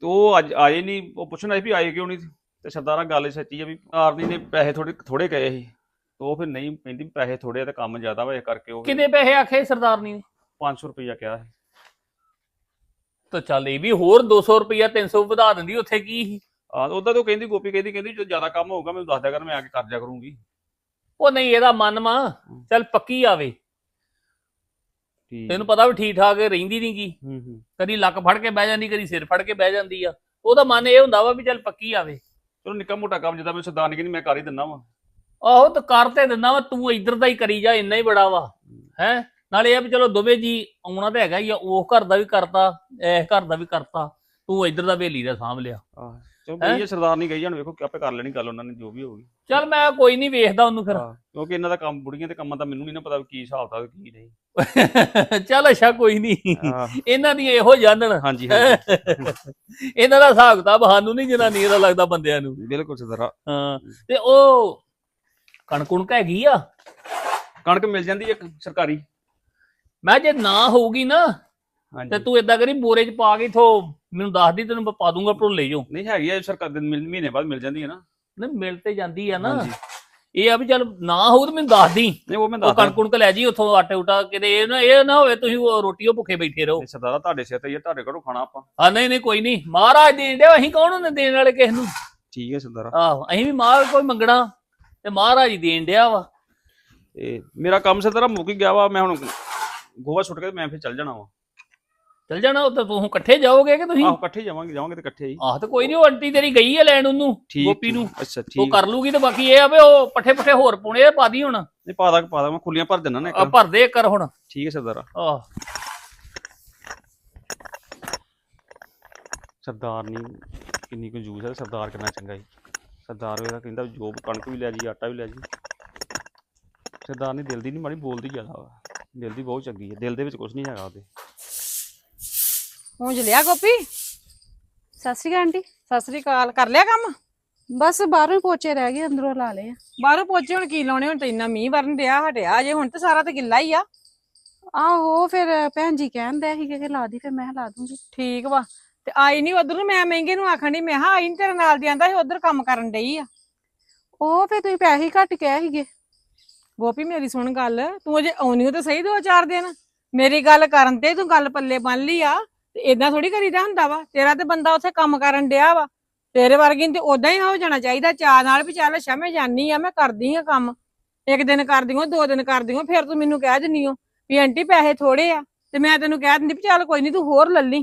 ਤੇ ਉਹ ਅੱਜ ਆਏ ਨਹੀਂ ਉਹ ਪੁੱਛਣ ਆਏ ਵੀ ਆਏ ਕਿਉਂ ਨਹੀਂ ਤੇ ਸਰਦਾਰਾਂ ਗੱਲ ਸੱਚੀ ਆ ਵੀ ਆਰਨੀ ਨੇ ਪੈਸੇ ਥੋੜੇ ਥੋੜੇ ਕਹੇ ਸੀ। ਤੇ ਉਹ ਫਿਰ ਨਹੀਂ ਕਹਿੰਦੀ ਵੀ ਪੈਸੇ ਥੋੜੇ ਆ ਤੇ ਕੰਮ ਜ਼ਿਆਦਾ ਵਾ ਕਰਕੇ ਉਹ ਕਿੰਨੇ ਪੈਸੇ ਆਖੇ ਸਰਦਾਰਨੀ ਨੇ? 500 ਰੁਪਈਆ ਕਿਹਾ ਸੀ। ਤਾਂ ਚੱਲ ਇਹ ਵੀ ਹੋਰ 200 ਰੁਪਇਆ 300 ਵਧਾ ਦਿੰਦੀ ਉੱਥੇ ਕੀ ਸੀ? ਆ ਉਹਦਾ ਤਾਂ ਕਹਿੰਦੀ ਗੋਪੀ ਕਹਿੰਦੀ ਕਹਿੰਦੀ ਜੋ ਜ਼ਿਆਦਾ ਕੰਮ ਹੋਊਗਾ ਮੈਨੂੰ ਦੱਸ ਦਿਆ ਕਰ ਮੈਂ ਆ ਕੇ ਕਰ ਜਾ ਕਰੂੰਗੀ। ਉਹ ਨਹੀਂ ਇਹਦਾ ਮਨ ਮਾ ਚੱਲ ਪੱਕੀ ਆਵੇ। ਠੀਕ। ਤੈਨੂੰ ਪਤਾ ਵੀ ਠੀਕ ਠਾਕ ਰਹਿੰਦੀ ਨਹੀਂ ਗੀ। ਹੂੰ ਹੂੰ। ਕਦੀ ਲੱਕ ਫੜ ਕੇ ਬਹਿ ਜਾਂਦੀ ਕਦੀ ਸਿਰ ਫੜ ਕੇ ਬਹਿ ਜਾਂਦੀ ਆ। ਉਹਦਾ ਮਨ ਇਹ ਹੁੰਦਾ ਵਾ ਵੀ ਚੱਲ ਪੱਕੀ ਆਵੇ। ਚਲੋ ਨਿੱਕਾ ਮੋਟਾ ਕੰਮ ਜਿੱਦਾਂ ਮੈਂ ਸਰਦਾਰ ਨੇ ਕਹਿੰਦੀ ਮੈਂ ਕਰ ਹੀ ਦਿੰਦਾ ਵਾ। ਆਹੋ ਤਾਂ ਕਰ ਤੇ ਦਿੰਦਾ ਵਾ ਤੂੰ ਇੱਧਰ ਦਾ ਹੀ ਕਰੀ ਜਾ ਇੰਨਾ ਹੀ ਬੜਾ ਵਾ ਹੈ? ਨਾਲੇ ਇਹ ਵੀ ਚਲੋ ਦੋਵੇਂ ਜੀ ਆਉਣਾ ਤਾਂ ਹੈਗਾ ਹੀ ਆ ਉਹ ਘਰ ਦਾ ਵੀ ਕਰਤਾ ਇਸ ਘਰ ਦਾ ਵੀ ਕਰਤਾ ਤੂੰ ਇੱਧਰ ਦਾ ਵੇਲੀ ਦਾ ਸਾਂਭ ਲਿਆ। ਆਹ। ਚਲੋ? ਬਈ ਇਹ ਸਰਦਾਰ ਨਹੀਂ ਗਈ ਜਾਣ ਵੇਖੋ ਆਪੇ ਕਰ ਲੈਣੀ ਗੱਲ ਉਹਨਾਂ ਨੇ ਜੋ ਵੀ ਹੋਊਗੀ। ਚੱਲ ਮੈਂ ਕੋਈ ਨਹੀਂ ਵੇਖਦਾ ਉਹਨੂੰ ਫਿਰ। ਕਿਉਂਕਿ ਇਹਨਾਂ ਦਾ ਕੰਮ ਬੁੜੀਆਂ ਦੇ ਕੰਮਾਂ ਦਾ ਮੈਨੂੰ ਨਹੀਂ ਨਾ ਪਤਾ ਵੀ ਕੀ ਹਿਸਾਬ ਦਾ ਕੀ ਨਹੀਂ। ਚੱਲ ਅੱਛਾ ਕੋਈ ਨਹੀਂ। ਇਹਨਾਂ ਦੀ ਇਹੋ ਜਾਣਨ। ਹਾਂਜੀ ਇਹਨਾਂ ਦਾ ਹਿਸਾਬ ਕਿਤਾਬ ਸਾਨੂੰ ਨਹੀਂ ਜਨਾਨੀ ਦਾ ਲੱਗਦਾ ਬੰਦਿਆਂ ਨੂੰ। ਬਿਲਕੁਲ ਸਰਦਾਰਾ ਹਾਂ। ਤੇ ਉਹ ਕਣਕ ਕੁਣਕ ਹੈਗੀ ਆ? ਕਣਕ ਮਿਲ ਜਾਂਦੀ ਹੈ ਸਰਕਾਰੀ। ਮੈਂ ਜੇ ਨਾ ਹੋਊਗੀ ਨਾ ਤੇ ਤੂੰ ਏਦਾਂ ਕਰੀ ਬੋਰੇ 'ਚ ਪਾ ਕੇ ਇਥੋਂ ਮੈਨੂੰ ਦੱਸ ਦੀ ਤੈਨੂੰ ਮੈਂ ਪਾ ਦੂੰਗਾ ਭਰੋਲੇ ਜੋ। ਨਹੀਂ ਹੈਗੀ ਹੈ ਸਰਕਾਰ ਦੇ ਮਿਲ- ਮਹੀਨੇ ਬਾਅਦ ਮਿਲ ਜਾਂਦੀ ਹੈ ਨਾ। ਨਹੀਂ ਮਿਲ ਤੇ ਜਾਂਦੀ ਆ ਨਾ। ਹਾਂਜੀ। ਇਹ ਆ ਵੀ ਚੱਲ ਨਾ ਹੋਊ ਤੇ ਮੈਨੂੰ ਦੱਸ ਦੀ। ਨਹੀਂ ਉਹ ਮੈਂ ਉਹ ਦੱਸ ਕਣਕ ਕੁਣਕ ਲੈ ਜੀ ਉੱਥੋਂ ਆਟੇ ਉਟਾ ਕਿਤੇ ਇਹ ਨਾ ਇਹ ਨਾ ਹੋਵੇ ਤੁਸੀਂ ਉਹ ਰੋਟੀਓ ਭੁੱਖੇ ਬੈਠੇ ਰਹੋ। ਸਰਦਾਰਾ ਤੁਹਾਡੇ ਸਿਰ ਤੇ ਹੀ ਤੁਹਾਡੇ ਕੋਲੋਂ ਖਾਣਾ ਆਪਾਂ। ਆ ਨਹੀਂ ਨਹੀਂ ਕੋਈ ਨਹੀਂ। ਮਹਾਰਾਜ ਦੇਣ ਦੇ ਅਸੀਂ ਕੌਣ ਹੁੰਦੇ ਦੇਣ ਵਾਲੇ ਕਿਸ ਨੂੰ? ਠੀਕ ਹੈ ਸਰਦਾਰਾ। ਆਹੋ ਅਸੀਂ ਵੀ ਮਾਰ ਕੋਈ ਮੰਗਣਾ ਤੇ ਮਹਾਰਾਜ ਹੀ ਦੇਣ ਡਿਆ ਵਾ। ਤੇ ਮੇਰਾ ਕੰਮ ਸਰਦਾਰਾ ਮੁੱਕ ਹੀ ਗਿਆ ਵਾ। ਮੈਂ ਹੁਣ ਗੋਵਾ ਸੁੱਟ ਕੇ ਤੇ ਮੈਂ ਫਿਰ ਚੱਲ ਜਾਣਾ ਵਾ। ਚੱਲ ਜਾਣਾ ਉੱਤੇ ਤੁਸੀਂ ਇਕੱਠੇ ਜਾਓਗੇ ਕਿ ਤੁਸੀਂ? ਆਹੋ ਇਕੱਠੇ ਜਾਵਾਂਗੇ ਜਾਵਾਂਗੇ ਤੇ ਇਕੱਠੇ ਹੀ। ਆਹ ਤੇ ਕੋਈ ਨਹੀਂ ਉਹ ਆਂਟੀ ਤੇਰੀ ਗਈ ਹੈ ਲੈਣ ਉਹਨੂੰ ਠੀਕ ਗੋਪੀ ਨੂੰ। ਅੱਛਾ ਉਹ ਠੀਕ। ਕਰ ਲੂਗੀ ਤੇ ਬਾਕੀ ਇਹ ਆ ਵੀ ਉਹ ਪੱਠੇ ਪੱਠੇ ਹੋਰ ਪਾਉਣੇ ਆ ਪਾ ਦੀ ਹੁਣ। ਨਹੀਂ ਪਾ ਦਾਂ ਪਾ ਮੈਂ ਖੁੱਲੀਆਂ ਭਰ ਦਿੰਦਾ ਨਾ ਆ ਇੱਕ ਭਰ ਦੇ ਕਰ ਹੁਣ। ਠੀਕ ਹੈ ਸਰਦਾਰਾ। ਆਹ। ਸਰਦਾਰ ਨਹੀਂ ਕਿੰਨੀ ਕੰਜੂਸ ਹੈ ਤੇ ਸਰਦਾਰ ਕਿੰਨਾ ਚੰਗਾ ਹੈ ਸਰਦਾਰ ਇਹਦਾ ਕਹਿੰਦਾ ਵੀ ਜੋ ਕਣਕ ਵੀ ਲੈ ਜੀ ਆਟਾ ਵੀ ਲੈ ਜੀ। ਸਰਦਾਰ ਨੇ ਦਿਲ ਦੀ ਨਹੀਂ ਮਾੜੀ ਬੋਲਦੀ ਜ਼ਿਆਦਾ ਵਾ। ਦਿਲ ਦੀ ਬਹੁਤ ਚੰਗੀ ਹੈ ਦਿਲ ਦੇ ਵਿੱਚ ਕੁਝ ਨਹੀਂ ਹੈਗਾ ਉਹਦੇ। ਪਹੁੰਚ ਲਿਆ ਗੋਪੀ? ਸਤਿ ਸ਼੍ਰੀ ਅਕਾਲ ਆਂਟੀ। ਸਤਿ ਸ੍ਰੀ ਅਕਾਲ। ਕਰ ਲਿਆ ਕੰਮ? ਬਸ ਬਾਹਰੋਂ ਹੀ ਪੋਚੇ ਰਹਿ ਗਏ ਅੰਦਰੋਂ ਲਾ ਲਏ ਆ। ਬਾਹਰੋਂ ਪਹੁੰਚੇ ਹੁਣ ਕੀ ਲਾਉਣੇ? ਹੁਣ ਤੇ ਇੰਨਾ ਮੀਂਹ ਵਰਨ ਡਿਆ ਹਟਿਆ ਜੇ ਹੁਣ ਤੇ ਸਾਰਾ ਤੇ ਗਿੱਲਾ ਹੀ ਆ। ਆਹੋ ਫਿਰ ਭੈਣ ਜੀ ਕਹਿੰਦੇ ਸੀਗੇ ਕਿ ਲਾ ਦੀ ਫਿਰ ਮੈਂ ਕਿਹਾ ਲਾ ਦੂੰਗੀ। ਠੀਕ ਵਾ। ਤੇ ਆਈ ਨਹੀਂ ਉਧਰ ਨੂੰ ਮੈਂ ਮਹਿੰਗੇ ਨੂੰ ਆਖਣ ਦੀ ਮੈਂ ਹਾਂ ਆਈ ਨੀ ਤੇਰੇ ਨਾਲ ਦੀ ਆਂਦਾ ਸੀ ਉਧਰ ਕੰਮ ਕਰਨ ਡਈ ਆ। ਉਹ ਫਿਰ ਤੁਸੀਂ ਪੈਸੇ ਹੀ ਘੱਟ ਕਹਿ ਸੀਗੇ। ਗੋਪੀ ਮੇਰੀ ਸੁਣ ਗੱਲ। ਤੂੰ ਅਜੇ ਆਉਣੀ ਓ ਤਾਂ ਸਹੀ ਦੋ ਚਾਰ ਦਿਨ। ਮੇਰੀ ਗੱਲ ਕਰਨ ਤੇ ਤੂੰ ਗੱਲ ਪੱਲੇ ਬੰਨ ਲਈ ਆ। ਤੇ ਇਦਾਂ ਥੋੜੀ ਕਰੀਦਾ ਹੁੰਦਾ ਵਾ ਤੇਰਾ ਤੇ ਬੰਦਾ ਉੱਥੇ ਕੰਮ ਕਰਨ ਡਿਆ ਵਾ ਤੇਰੇ ਵਰਗੀ ਤੇ ਉਦਾਂ ਹੀ ਹੋ ਜਾਣਾ ਚਾਹੀਦਾ ਚਾਹ ਨਾਲ ਵੀ ਚੱਲ ਅੱਛਾ ਮੈਂ ਜਾਨੀ ਆ ਮੈਂ ਕਰਦੀ ਆ ਕੰਮ ਇੱਕ ਦਿਨ ਕਰਦੀ ਹਾਂ ਦੋ ਦਿਨ ਕਰਦੀ ਹਾਂ ਫਿਰ ਤੂੰ ਮੈਨੂੰ ਕਹਿ ਦਿੰਨੀ ਹੋ ਵੀ ਆਂਟੀ ਪੈਸੇ ਥੋੜੇ ਆ ਤੇ ਮੈਂ ਤੈਨੂੰ ਕਹਿ ਦਿੰਦੀ ਵੀ ਚੱਲ ਕੋਈ ਨਹੀਂ ਤੂੰ ਹੋਰ ਲੱਲੀ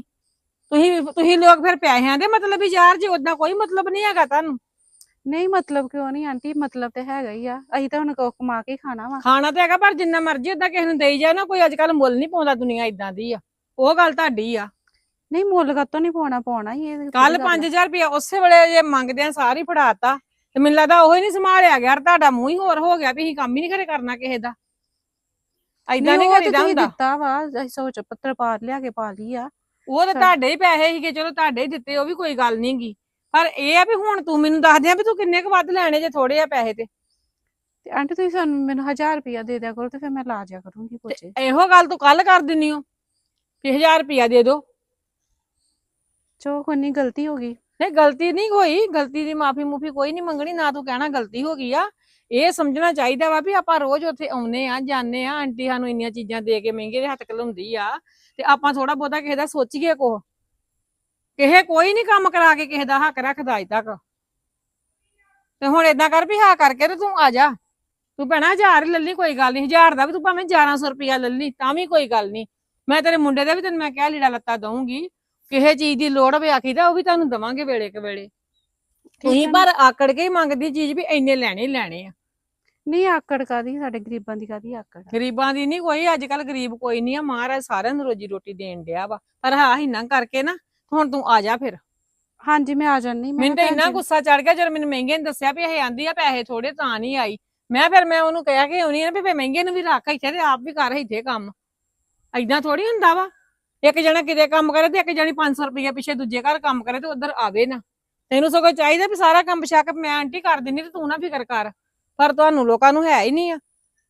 ਤੁਸੀਂ ਤੁਸੀਂ ਲੋਕ ਫਿਰ ਪੈਸਿਆਂ ਦੇ ਮਤਲਬ ਹੀ ਯਾਰ ਜੇ ਉਦਾਂ ਕੋਈ ਮਤਲਬ ਨਹੀਂ ਹੈਗਾ ਤੁਹਾਨੂੰ। ਨਹੀਂ ਮਤਲਬ ਕਿਉਂ ਨਹੀਂ ਆਂਟੀ ਮਤਲਬ ਤੇ ਹੈਗਾ ਹੀ ਆ ਅਸੀਂ ਤਾਂ ਹੁਣ ਕ- ਕਮਾ ਕੇ ਖਾਣਾ ਵਾ। ਖਾਣਾ ਤੇ ਹੈਗਾ ਪਰ ਜਿੰਨਾ ਮਰਜ਼ੀ ਉਦਾਂ ਕਿਸੇ ਨੂੰ ਦੇਈ ਜਾ ਨਾ ਕੋਈ ਅੱਜ ਕੱਲ ਮੁੱਲ ਨਹੀਂ ਪਾਉਂਦਾ ਦੁਨੀਆ ਇਦਾਂ ਦੀ ਆ ਉਹ ਗੱਲ ਤੁਹਾਡੀ ਆ। ਨਹੀਂ ਮੁੱਲ ਕਾਤੋਂ ਨਹੀਂ ਪਾਉਣਾ ਪਾਉਣਾ ਹੀ ਇਹ ਕੱਲ ਕਿਹੜੀ ਗੱਲ ਆ। 5000 ਰੁਪਇਆ ਉਸੇ ਵੇਲੇ ਜੇ ਮੰਗਦੇ ਆ ਸਾਰੀ ਫੜਾਤਾ ਤੇ ਮੈਨੂੰ ਲੱਗਦਾ ਉਹ ਹੀ ਨਹੀਂ ਸੰਭਾਲਿਆ ਗਿਆ ਤੁਹਾਡਾ ਮੂੰਹ ਹੀ ਹੋਰ ਹੋ ਗਿਆ ਵੀ ਅਸੀਂ ਕੰਮ ਹੀ ਨਹੀਂ ਖਰੇ ਕਰਨਾ ਕਿਸੇ ਦਾ। ਐਦਾਂ ਨਹੀਂ ਕਰੀਦਾ ਹੁੰਦਾ। ਦਿੱਤਾ ਵਾ ਅਸੀਂ ਸੋਚ ਪੱਤਰ ਪਾ ਲਿਆ ਕੇ ਪਾ ਲਈ ਆ। ਉਹ ਤਾਂ। ਤੁਹਾਡੇ ਹੀ ਪੈਸੇ ਸੀਗੇ ਚਲੋ ਤੁਹਾਡੇ ਹੀ ਦਿੱਤੇ ਉਹ ਵੀ ਕੋਈ ਗੱਲ ਨੀ ਗੀ। ਪਰ ਇਹ ਆ ਵੀ ਹੁਣ ਤੂੰ ਮੈਨੂੰ ਦੱਸ ਦਿਆਂ ਵੀ ਤੂੰ ਕਿੰਨੇ ਕੁ ਵੱਧ ਲੈਣੇ ਜੇ ਥੋੜੇ ਆ ਪੈਸੇ ਤੇ। ਤੇ ਆਂਟੀ ਤੁਸੀਂ ਸਾਨੂੰ ਮੈਨੂੰ 1000 ਰੁਪਇਆ ਦੇ ਦਿਆ ਕਰੋ ਤੇ ਫਿਰ ਮੈਂ ਲਾ ਜਾ ਕਰੂੰਗੀ ਪੋਚੇ ਇਹੋ ਗੱਲ ਤੂੰ ਕੱਲ ਕਰ ਦਿੰਨੀ ਹੋ ਵੀ 1000 ਰੁਪਇਆ ਦੇ ਦੋ ਚੋ ਕੋਈ ਨਹੀਂ ਗਲਤੀ ਹੋ ਗਈ। ਨਹੀਂ, ਗਲਤੀ ਨਹੀਂ ਹੋਈ। ਗਲਤੀ ਦੀ ਮਾਫੀ ਮੂਫੀ ਕੋਈ ਨਹੀਂ ਮੰਗਣੀ, ਨਾ ਤੂੰ ਕਹਿਣਾ ਗਲਤੀ ਹੋ ਗਈ ਆ। ਇਹ ਸਮਝਣਾ ਚਾਹੀਦਾ ਵਾ ਵੀ ਆਪਾਂ ਰੋਜ਼ ਉੱਥੇ ਆਉਨੇ ਆ, ਜਾਂਦੇ ਆ। ਆਂਟੀ ਸਾਨੂੰ ਇੰਨੀਆਂ ਚੀਜ਼ਾਂ ਦੇ ਕੇ ਮਹਿੰਗੇ ਦੇ ਹੱਥ ਘਲਾਉਂਦੀ ਆ ਤੇ ਆਪਾਂ ਥੋੜਾ ਬਹੁਤਾ ਕਿਸੇ ਦਾ ਸੋਚੀਏ ਕੋ ਕਿਸੇ ਕੋਈ ਨਹੀਂ ਕੰਮ ਕਰਾ ਕੇ ਕਿਸੇ ਦਾ ਹੱਕ ਰੱਖਦਾ ਅਜ ਤੱਕ। ਤੇ ਹੁਣ ਏਦਾਂ ਕਰ ਵੀ ਹਾਂ ਕਰਕੇ ਤੇ ਤੂੰ ਆ ਜਾ। ਤੂੰ ਭੈਣਾ ਹਜ਼ਾਰ ਹੀ ਲੱਲੀ ਕੋਈ ਗੱਲ ਨਹੀਂ ਹਜ਼ਾਰ ਦਾ ਵੀ ਤੂੰ ਭਾਵੇਂ 1100 ਰੁਪਇਆ ਲੱਲੀ ਤਾਂ ਵੀ ਕੋਈ ਗੱਲ ਨਹੀਂ ਮੈਂ ਤੇਰੇ ਮੁੰਡੇ ਦਾ ਵੀ ਤੈਨੂੰ ਮੈਂ ਕਿਹਾ ਲੀੜਾ ਲੱਤਾ ਦਊਂਗੀ। ਕਿਸੇ ਚੀਜ਼ ਦੀ ਲੋੜ ਹੋਵੇ ਆਖੀਦਾ ਉਹ ਵੀ ਤੁਹਾਨੂੰ ਦਵਾਂਗੇ ਵੇਲੇ ਕੇ ਵੇਲੇ। ਤੁਸੀਂ ਪਰ ਆਕੜ ਕੇ ਹੀ ਮੰਗਦੀ ਚੀਜ਼ ਵੀ ਇੰਨੇ ਲੈਣੇ ਹੀ ਲੈਣੇ ਆ। ਨਹੀਂ ਆਕੜ ਕਾਦੀ ਸਾਡੇ ਗਰੀਬਾਂ ਦੀ ਕਾਦੀ ਆਕੜ ਆ? ਗਰੀਬਾਂ ਦੀ ਨਹੀਂ ਕੋਈ ਅੱਜ ਕੱਲ ਗਰੀਬ ਕੋਈ ਨਹੀਂ ਆ ਮਹਾਰਾਜ ਸਾਰਿਆਂ ਨੂੰ ਰੋਜੀ ਰੋਟੀ ਦੇਣ ਡਿਆ ਵਾ। ਪਰ ਹਾਂ ਹਿੰਨਾ ਕਰਕੇ ਨਾ ਹੁਣ ਤੂੰ ਆ ਜਾ ਫਿਰ। ਹਾਂਜੀ ਮੈਂ ਆ ਮੈਂ ਮੈਨੂੰ ਤਾਂ ਇੰਨਾ ਗੁੱਸਾ ਚੜ ਗਿਆ ਜਦ ਮੈਨੂੰ ਮਹਿੰਗੇ ਨੇ ਦੱਸਿਆ ਵੀ ਇਹ ਆਂਦੀ ਆ ਪੈਸੇ ਥੋੜੇ ਤਾਂ ਨਹੀਂ ਆਈ। ਮੈਂ ਫਿਰ ਮੈਂ ਉਹਨੂੰ ਕਹਿਆ ਕਿ ਆ ਨਾ ਵੀ ਫਿਰ ਮਹਿੰਗੇ ਨੂੰ ਵੀ ਰੱਖ ਇੱਥੇ ਤੇ ਆਪ ਵੀ ਕਰ ਇੱਥੇ ਕੰਮ। ਐਦਾਂ ਥੋੜੀ ਹੁੰਦਾ ਵਾ। ਇੱਕ ਜਣਾ ਕਿਤੇ ਕੰਮ ਕਰੇ ਤੇ ਇੱਕ ਜਣੀ 500 ਰੁਪਏ ਪਿੱਛੇ ਦੂਜੇ ਘਰ ਕੰਮ ਕਰੇ ਤੇ ਉਧਰ ਆਵੇ ਨਾ। ਤੈਨੂੰ ਸਗੋਂ ਚਾਹੀਦਾ ਵੀ ਸਾਰਾ ਕੰਮ ਸ਼ੱਕ ਮੈਂ ਆਂਟੀ ਕਰ ਦਿੰਨੀ ਤੇ ਤੂੰ ਨਾ ਫਿਕਰ ਕਰ। ਪਰ ਤੁਹਾਨੂੰ ਲੋਕਾਂ ਨੂੰ ਹੈ ਹੀ ਨਹੀਂ ਆ।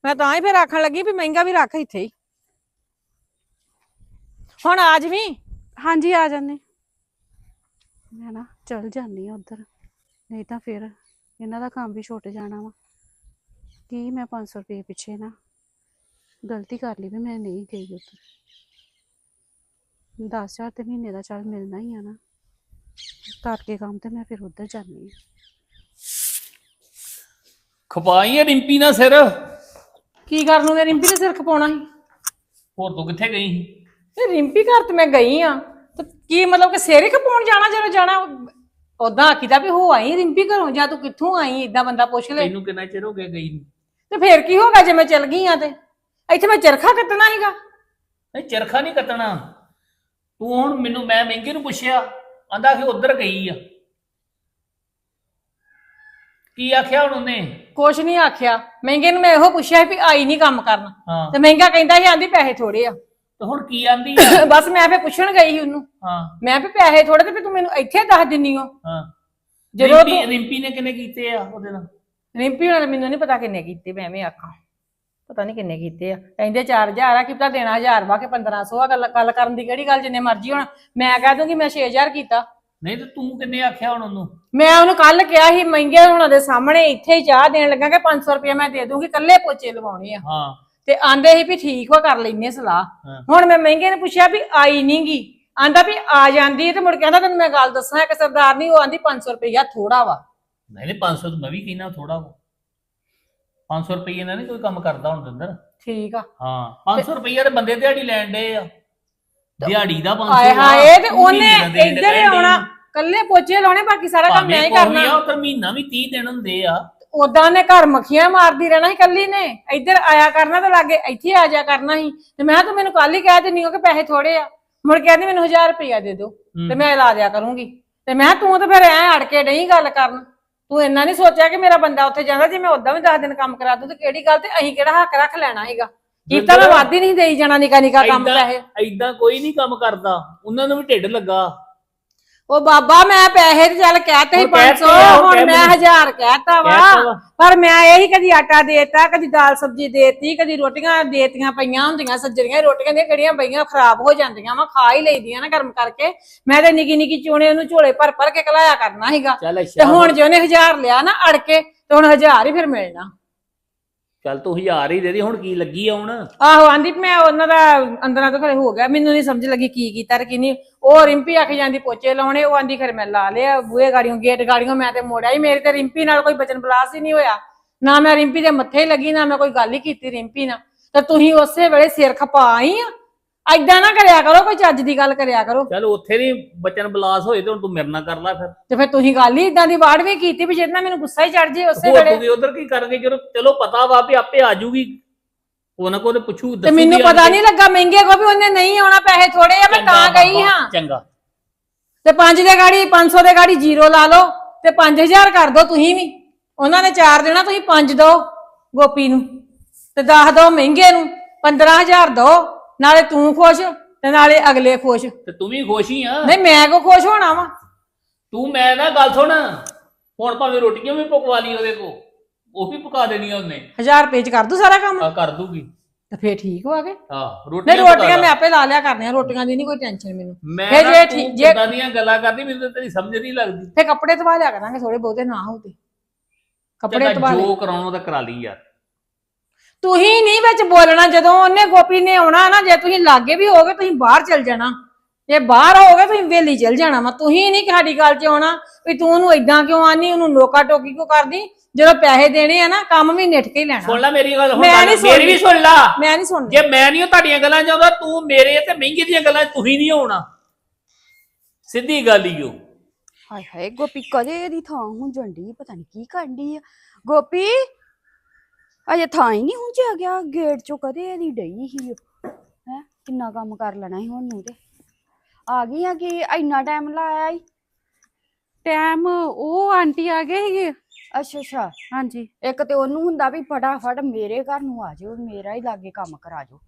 ਮੈਂ ਤਾਂ ਹੀ ਫਿਰ ਆਖਣ ਲੱਗੀ ਵੀ ਮਹਿੰਗਾ ਵੀ ਰੱਖ ਇੱਥੇ ਹੀ। ਹੁਣ ਆਜ ਵੀ ਹਾਂਜੀ, ਆ ਜਾਨੇ ਮੈਂ ਨਾ ਚਲ ਜਾਨੀ ਆ ਉਧਰ। ਨਹੀਂ ਤਾਂ ਫਿਰ ਇਹਨਾਂ ਦਾ ਕੰਮ ਵੀ ਛੁੱਟ ਜਾਣਾ ਵਾ। ਕੀ ਮੈਂ 500 ਰੁਪਏ ਪਿੱਛੇ ਨਾ ਗਲਤੀ ਕਰ ਲਈ ਵੀ ਮੈਂ ਨਹੀਂ ਗਈ ਉਧਰ। 10000 ਤੇ ਮਹੀਨੇ ਦਾ ਚੱਲ ਮਿਲਣਾ ਹੀ ਆ ਨਾ। ਕਰਕੇ ਕੰਮ ਤੇ ਮੈਂ ਫਿਰ ਉਧਰ ਜਾਨੀ ਆ। ਖਪਾਈ ਆ ਰਿੰਪੀ ਨਾਲ ਸਿਰ। ਕੀ ਕਰਨ ਨੂੰ ਰਿੰਪੀ ਦੇ ਸਿਰ ਖਪਾਉਣਾ ਸੀ। ਹੋਰ ਤੂੰ ਕਿੱਥੇ ਗਈ ਸੀ? ਤੇ ਰਿੰਪੀ ਘਰ ਤੇ ਮੈਂ ਗਈ ਆ। ਤੇ ਕੀ ਮਤਲਬ ਕਿ ਸਿਰ ਹੀ ਖਪਾਉਣ ਜਾਣਾ ਜਦੋਂ ਜਾਣਾ? ਉਦਾਂ ਆਖੀਦਾ ਵੀ ਹੋ ਆਈ ਰਿੰਪੀ ਘਰੋਂ ਜਾਂ ਤੂੰ ਕਿੱਥੋਂ ਆਈ? ਇਦਾਂ ਬੰਦਾ ਪੁੱਛ ਲੈ। ਤੈਨੂੰ ਕਿੰਨਾ ਚਿਰ ਹੋ ਗਿਆ ਗਈ ਨੂੰ? ਤੇ ਫੇਰ ਕੀ ਹੋਗਾ ਜੇ ਮੈਂ ਚਲ ਗਈ ਆ ਤੇ? ਇੱਥੇ ਮੈਂ ਚਰਖਾ ਕੱਟਣਾ ਹੈਗਾ ਨਹੀਂ ਚਰਖਾ ਨਹੀਂ ਕੱਤਣਾ ਤੂੰ ਹੁਣ ਮੈਨੂੰ ਮੈਂ ਮਹਿੰਗੇ ਨੂੰ ਪੁੱਛਿਆ ਆਂਦਾ ਕਿ ਉਧਰ ਗਈ ਆ। ਕੀ ਆਖਿਆ ਹੁਣ ਉਹਨੇ? ਕੁਛ ਨਹੀਂ ਆਖਿਆ। ਮਹਿੰਗੇ ਨੂੰ ਮੈਂ ਇਹੋ ਪੁੱਛਿਆ ਵੀ ਆਈ ਨਹੀਂ ਕੰਮ ਕਰਨ। ਹਾਂ। ਤੇ ਮਹਿੰਗਾ ਕਹਿੰਦਾ ਸੀ ਆਂਦੀ ਪੈਸੇ ਥੋੜੇ ਆ। ਤੇ ਹੁਣ ਕੀ ਆਂਦੀ? ਆ ਬਸ ਮੈਂ ਫੇ ਪੁੱਛਣ ਗਈ ਸੀ ਉਹਨੂੰ। ਹਾਂ। ਮੈਂ ਵੀ ਪੈਸੇ ਥੋੜੇ ਤੇ ਵੀ ਤੂੰ ਮੈਨੂੰ ਇੱਥੇ ਦੱਸ ਦਿੰਨੀ ਹੋ ਹਾਂ। ਜਦੋਂ ਰਿੰਪੀ ਤੂੰ ਰਿੰਪੀ ਨੇ ਕਿੰਨੇ ਕੀਤੇ ਆ ਉਹਦੇ ਨਾਲ? ਰਿੰਪੀ ਹੋਣਾ ਮੈਨੂੰ ਨਹੀਂ ਪਤਾ ਕਿੰਨੇ ਕੀਤੇ ਮੈਂ ਐਵੇਂ ਆਖਾਂ। ਪਤਾ ਨਹੀਂ ਕਿੰਨੇ ਕੀਤੇ ਆ। ਕਹਿੰਦੇ 4000 ਆ ਕਿ ਪਤਾ ਦੇਣਾ 1000 ਵਾ ਕਿ 1500 ਆ ਗੱਲ ਗੱਲ ਕਰਨ ਦੀ ਕਿਹੜੀ ਗੱਲ ਜਿੰਨੇ ਮਰਜ਼ੀ ਹੁਣ। ਮੈਂ ਕਹਿ ਦੂੰਗੀ ਮੈਂ 6000 ਕੀਤਾ। ਨਹੀਂ ਤੇ ਤੂੰ ਕਿੰਨੇ ਆਖਿਆ ਹੁਣ ਉਹਨੂੰ? ਮੈਂ ਉਹਨੂੰ ਕੱਲ ਕਿਹਾ ਸੀ ਮਹਿੰਗੇ ਹੁਣਾਂ ਦੇ ਸਾਹਮਣੇ ਇੱਥੇ ਹੀ ਚਾਹ ਦੇਣ ਲੱਗਾ ਕਿ 500 ਰੁਪਏ ਮੈਂ ਦੇ ਦੂੰਗੀ ਕੱਲੇ ਪੋਚੇ ਲਵਾਉਣੇ ਆ। ਹਾਂ। ਤੇ ਆਂਦੇ ਸੀ ਵੀ ਠੀਕ ਵਾ ਕਰ ਲੈਨੇ ਸਲਾਹ। ਹਾਂ। ਹੁਣ ਮੈਂ ਮਹਿੰਗੇ ਨੇ ਪੁੱਛਿਆ ਵੀ ਆਈ ਨਹੀਂਗੀ ਆਂਦਾ ਵੀ ਆ ਜਾਂਦੀ ਹੈ ਤੇ ਮੁੜ ਕੇ ਆਂਦਾ ਤੈਨੂੰ ਮੈਂ ਗੱਲ ਦੱਸਾਂ ਇੱਕ ਸਰਦਾਰ ਨਹੀਂ ਉਹ ਆਂਦੀ 500 ਰੁਪਇਆ ਥੋੜਾ ਵਾ। ਨਹੀਂ ਨਹੀਂ 500 ਤਾਂ ਮੈਂ ਵੀ ਕਹਿਣਾ ਥੋੜਾ ਵਾ। 500 ਰੁਪਏ ਨਾਲ ਨਹੀਂ ਕੋਈ ਕੰਮ ਕਰਦਾ ਹੁਣ ਦਿੰਦਰ ਠੀਕ ਆ। ਹਾਂ 500 ਰੁਪਏ ਦੇ ਬੰਦੇ ਦਿਹਾੜੀ ਲੈਣ ਡੇ ਆ। ਦਿਹਾੜੀ ਦਾ 500 ਆਏ ਹਾਏ ਤੇ ਉਹਨੇ ਇੱਧਰ ਹੀ ਆਉਣਾ ਕੱਲੇ ਪੋਚੇ ਲਾਉਣੇ ਬਾਕੀ ਸਾਰਾ ਕੰਮ ਮੈਂ ਹੀ ਕਰਨਾ। ਆ, ਉੱਧਰ ਮਹੀਨਾ ਵੀ 30 ਦਿਨ ਹੁੰਦੇ ਆ। ਉਦਾਂ ਨੇ ਘਰ ਮੱਖੀਆਂ ਮਾਰਦੀ ਰਹਿਣਾ ਸੀ ਕੱਲੀ ਨੇ। ਇੱਧਰ ਆਇਆ ਕਰਨਾ ਤੇ ਲਾਗੇ ਇੱਥੇ ਆ ਜਾ ਕਰਨਾ ਸੀ। ਤੇ ਮੈਂ ਤੂੰ ਮੈਨੂੰ ਕੱਲ ਹੀ ਕਹਿ ਦਿੰਨੀ ਹੋ ਕਿ ਪੈਸੇ ਥੋੜੇ ਆ। ਮੁੜ ਕੇ ਕਹਿੰਦੀ ਮੈਨੂੰ 1000 ਰੁਪਇਆ ਦੇ ਦਿਓ ਤੇ ਮੈਂ ਲਾ ਦਿਆ ਕਰੂੰਗੀ। ਤੇ ਮੈਂ ਤੂੰ ਤਾਂ ਫਿਰ ਐ ਅੜ ਕੇ ਨਹੀਂ ਗੱਲ ਕਰਨ। ਤੂੰ ਇੰਨਾ ਨਹੀਂ ਸੋਚਿਆ ਕਿ ਮੇਰਾ ਬੰਦਾ ਉੱਥੇ ਜਾਂਦਾ ਜੇ ਮੈਂ ਉਦਾਂ ਵੀ 10 ਦਿਨ ਕੰਮ ਕਰਾ ਦੂੰ ਤੇ ਕਿਹੜੀ ਗੱਲ ਤੇ ਅਸੀਂ ਕਿਹੜਾ ਹੱਕ ਰੱਖ ਲੈਣਾ ਹੈਗਾ? ਕੀਤਾ ਮੈਂ ਵਾਦੀ ਨਹੀਂ ਦੇਈ ਜਾਣਾ ਨਿਕਾ ਨਿਕਾ ਕੰਮ ਏਦਾਂ- ਪੈਸੇ। ਐਦਾਂ ਕੋਈ ਨਹੀਂ ਕੰਮ ਕਰਦਾ ਉਹਨਾਂ ਨੂੰ ਵੀ ਢਿੱਡ ਲੱਗਾ। ਉਹ ਬਾਬਾ ਮੈਂ ਪੈਸੇ ਤੇ ਚੱਲ ਕਹਿਤੇ ਸੀ ਹੁਣ ਕਹਿ 500 ਤੇ ਆ, ਉਹ ਹੁਣ ਕਹਿ ਮੈਂ ਮੈਨੂੰ। 1000 ਕਹਿਤਾ ਵਾ ਕਹਿਤਾ ਵਾ। ਪਰ ਮੈਂ ਇਹੀ ਕਦੀ ਆਟਾ ਦੇਤਾ ਕਦੀ ਦਾਲ ਸਬਜ਼ੀ ਦੇਤੀ ਕਦੀ ਰੋਟੀਆਂ ਦੇਤੀਆਂ ਪਈਆਂ ਹੁੰਦੀਆਂ ਸੱਜਰੀਆਂ ਰੋਟੀਆਂ ਦੀਆਂ ਕਿਹੜੀਆਂ ਪਈਆਂ ਖਰਾਬ ਹੋ ਜਾਂਦੀਆਂ ਵਾ ਖਾ ਹੀ ਲਈਦੀਆਂ ਨਾ ਗਰਮ ਕਰਕੇ ਮੈਂ ਤੇ ਨਿੱਕੀ ਨਿੱਕੀ ਚੂਣੇ ਉਹਨੂੰ ਝੋਲੇ ਭਰ ਭਰ ਕੇ ਕਲਾਇਆ ਕਰਨਾ ਸੀਗਾ ਚੱਲ ਤੇ ਅੱਛਾ ਹੁਣ ਜੇ ਉਹਨੇ 1000 ਲਿਆ ਨਾ ਅੜ ਕੇ ਤੇ ਹੁਣ 1000 ਹੀ ਫਿਰ ਮਿਲਣਾ ਚੱਲ ਤੂੰ ਹਜ਼ਾਰ ਹੀ ਦੇ ਦੇ, ਹੁਣ ਕੀ ਲੱਗੀ ਆ ਹੁਣ? ਆਹੋ, ਆਂਦੀ ਵੀ ਮੈਂ ਉਹਨਾਂ ਦਾ ਅੰਦਰਾਂ ਤੋਂ ਖਰੇ ਹੋ ਗਿਆ, ਮੈਨੂੰ ਨਹੀਂ ਸਮਝ ਲੱਗੀ ਕੀ ਕੀਤਾ ਤੇ ਕੀ ਨਹੀਂ। ਉਹ ਰਿੰਪੀ ਆਖ ਜਾਂਦੀ, ਪੋਚੇ ਲਾਉਣੇ, ਉਹ ਆਂਦੀ ਖਰੇ ਮੈਂ ਲਾ ਲਿਆ, ਬੂਹੇ ਗਾੜੀਆਂ ਗੇਟ ਗਾੜੀਆਂ ਮੈਂ ਤੇ ਮੋੜਿਆ ਹੀ, ਮੇਰੇ ਤੇ ਰਿੰਪੀ ਨਾਲ ਕੋਈ ਬਚਨ ਬਲਾਸ ਹੀ ਨਹੀਂ ਹੋਇਆ। ਨਾ ਮੈਂ ਰਿੰਪੀ ਦੇ ਮੱਥੇ ਲੱਗੀ, ਨਾ ਮੈਂ ਕੋਈ ਗੱਲ ਹੀ ਕੀਤੀ ਰਿੰਪੀ ਨਾਲ। ਤੇ ਤੁਸੀਂ ਉਸੇ ਵੇਲੇ ਸਿਰ ਖਪਾ ਆਈ ਆ? ਐਦਾਂ ਨਾ ਕਰਿਆ ਕਰੋ ਕੋਈ ਚੱਜ ਦੀ ਗੱਲ ਕਰਿਆ ਕਰੋ। ਚੱਲ ਉੱਥੇ ਨਹੀਂ ਬਚਨ ਬਲਾਸ ਹੋਏ ਤੇ ਹੁਣ ਤੂੰ ਮੇਰੇ ਨਾਲ ਕਰ ਲੈ ਫਿਰ। ਤੇ ਫਿਰ ਤੁਸੀਂ ਗੱਲ ਹੀ ਇਦਾਂ ਦੀ ਵਾੜ ਵੀ ਕੀਤੀ ਵੀ ਜਿਹਦੇ ਨਾਲ ਮੈਨੂੰ ਗੁੱਸਾ ਹੀ ਚੜ ਜੇ ਉਸੇ ਹੋਰ ਵੇਲੇ। ਤੂੰ ਵੀ ਉਧਰ ਕੀ ਕਰਨਗੇ ਜਦੋਂ ਚਲੋ ਪਤਾ ਵਾ ਵੀ ਆਪੇ ਆ ਜੂਗੀ। ਉਹ ਨਾ ਕੋਈ ਪੁੱਛੂ ਤੇ ਮੈਨੂੰ ਪਤਾ ਨਹੀਂ। ਲੱਗਾ ਮਹਿੰਗੇ ਕੋ ਵੀ ਉਹਨੇ ਨਹੀਂ ਆਉਣਾ ਪੈਸੇ ਥੋੜੇ ਆ ਮੈਂ ਤਾਂ ਗਈ ਹਾਂ। ਚੰਗਾ। ਤੇ 5 ਦੇ ਗਾੜੀ 500 ਦੇ ਗਾੜੀ ਜ਼ੀਰੋ ਲਾ ਲਓ ਤੇ 5000 ਕਰ ਦੋ ਤੁਸੀਂ ਵੀ। ਉਹਨਾਂ ਨੇ 4 ਦੇਣਾ ਤੁਸੀਂ 5 ਦੋ ਗੋਪੀ ਨੂੰ ਤੇ 10 ਦੋ ਮਹਿੰਗੇ ਨੂੰ 15000 ਦੋ। ਨਾਲੇ ਤੂੰ ਖੁਸ਼ ਤੇ ਨਾਲੇ ਅਗਲੇ ਖੁਸ਼। ਤੇ ਤੂੰ ਵੀ ਖੁਸ਼ ਹੀ ਆ। ਨਹੀਂ ਮੈਂ ਕੋ ਖੁਸ਼ ਹੋਣਾ ਵਾ? ਤੂੰ ਮੈਂ ਨਾ ਗੱਲ ਸੁਣ। ਹੁਣ ਭਾਵੇਂ ਰੋਟੀਆਂ ਵੀ ਪਕਵਾ ਲਈ ਉਹਦੇ ਕੋ ਉਹ ਵੀ ਪਕਾ ਦੇਣੀਆਂ ਉਹਨੇ। 1000 ਰੁਪਏ ਚ ਕਰ ਦੂ ਸਾਰਾ ਕੰਮ? ਆ ਕਰ ਦੂਗੀ। ਤੇ ਫੇਰ ਠੀਕ ਹੋ ਗਏ? ਹਾਂ ਨਹੀਂ ਰੋਟੀਆਂ ਪਕਾ ਰੋਟੀਆਂ। ਮੈਂ ਆਪੇ ਲਾ ਲਿਆ ਕਰਨੀਆਂ ਰੋਟੀਆਂ ਦੀ ਨਹੀਂ ਕੋਈ ਟੈਨਸ਼ਨ ਮੈਨੂੰ। ਮੈਂ ਫੇਰ ਜੇ ਠੀਕ- ਜੇ- ਕਿੱਦਾਂ ਦੀਆਂ ਗੱਲਾਂ ਕਰਦੀ ਮੈਨੂੰ ਤਾਂ ਤੇਰੀ ਸਮਝ ਨਹੀਂ ਲੱਗਦੀ। ਫੇਰ ਕੱਪੜੇ ਧਵਾ ਲਿਆ ਕਰਾਂਗੇ ਥੋੜੇ ਬਹੁਤੇ ਨਾ ਹੋਤੇ ਕੱਪੜੇ ਧਵਾ ਜੋ ਕਰਾਉਣਾ ਤਾਂ ਕਰਾ ਲਈ ਯਾਰ। ਤੁਸੀਂ ਨਹੀਂ ਵਿੱਚ ਬੋਲਣਾ ਜਦੋਂ ਉਹਨੇ ਗੋਪੀ ਨੇ ਆਉਣਾ ਨਾ ਜੇ ਤੁਸੀਂ ਲਾਗੇ ਵੀ ਹੋਗੇ ਤੁਸੀਂ ਬਾਹਰ ਚਲ ਜਾਣਾ। ਜੇ ਬਾਹਰ ਹੋਗੇ ਤੁਸੀਂ ਵੇਲੀ ਚਲ ਜਾਣਾ ਵਾ। ਤੁਸੀਂ ਨਹੀਂ ਸਾਡੀ ਗੱਲ 'ਚ ਆਉਣਾ ਵੀ ਤੂੰ ਉਹਨੂੰ ਇਦਾਂ ਕਿਉਂ ਆਨੀ ਉਹਨੂੰ ਲੋਕਾ ਟੋਕੀ ਕਿਉਂ ਕਰਦੀ? ਜਦੋਂ ਪੈਸੇ ਦੇਣੇ ਆ ਨਾ ਕੰਮ ਵੀ ਨਿੱਠ ਕੇ ਹੀ ਲੈਣਾ। ਸੁਣ ਲੈ ਮੇਰੀ ਗੱਲ ਹੁਣ ਮੈਂ ਗੱਲ- ਨਹੀਂ ਮੇਰੀ ਵੀ ਸੁਣ ਲਾ। ਮੈਂ ਨਹੀਂ ਸੁਣਦੀ। ਜੇ ਮੈਂ ਨਹੀਂ ਤੁਹਾਡੀਆਂ ਗੱਲਾਂ ਚਾਹੁੰਦਾ ਤੂੰ ਮੇਰੇ ਤੇ ਮਹਿੰਗੀ ਦੀਆਂ ਗੱਲਾਂ 'ਚ ਤੂੰ ਹੀ ਨਹੀਂ ਹੋਣਾ ਸਿੱਧੀ ਗੱਲ ਹੀ ਓ। ਹਾਏ ਹਾਏ ਗੋਪੀ ਕਦੇ ਦੀ ਥਾਂ ਹੁੰਜਣ ਡਈ ਪਤਾ ਨਹੀਂ ਕੀ ਕਰਨ ਡਈ ਆ। ਗੋਪੀ ਅਜੇ ਥਾਂ ਹੀ ਨਹੀਂ ਹੁੰਜਿਆ ਗਿਆ ਗੇਟ ਚੋਂ ਕਦੇ ਇਹਦੀ ਡਈ ਸੀ ਹੈ ਕਿੰਨਾ ਕੰਮ ਕਰ ਲੈਣਾ ਸੀ ਹੁਣ ਨੂੰ ਤੇ। ਆ ਗਈ ਆ ਕਿ ਇੰਨਾ ਟਾਈਮ ਲਾਇਆ ਈ ਟਾਈਮ ਉਹ ਆਂਟੀ ਆ ਗਏ ਸੀਗੇ। ਅੱਛਾ ਅੱਛਾ। ਹਾਂਜੀ। ਇੱਕ ਤੇ ਉਹਨੂੰ ਹੁੰਦਾ ਵੀ ਫਟਾਫਟ ਮੇਰੇ ਘਰ ਨੂੰ ਆ ਜਾਓ ਮੇਰਾ ਹੀ ਲਾਗੇ ਕੰਮ ਕਰਾ ਜਾਓ।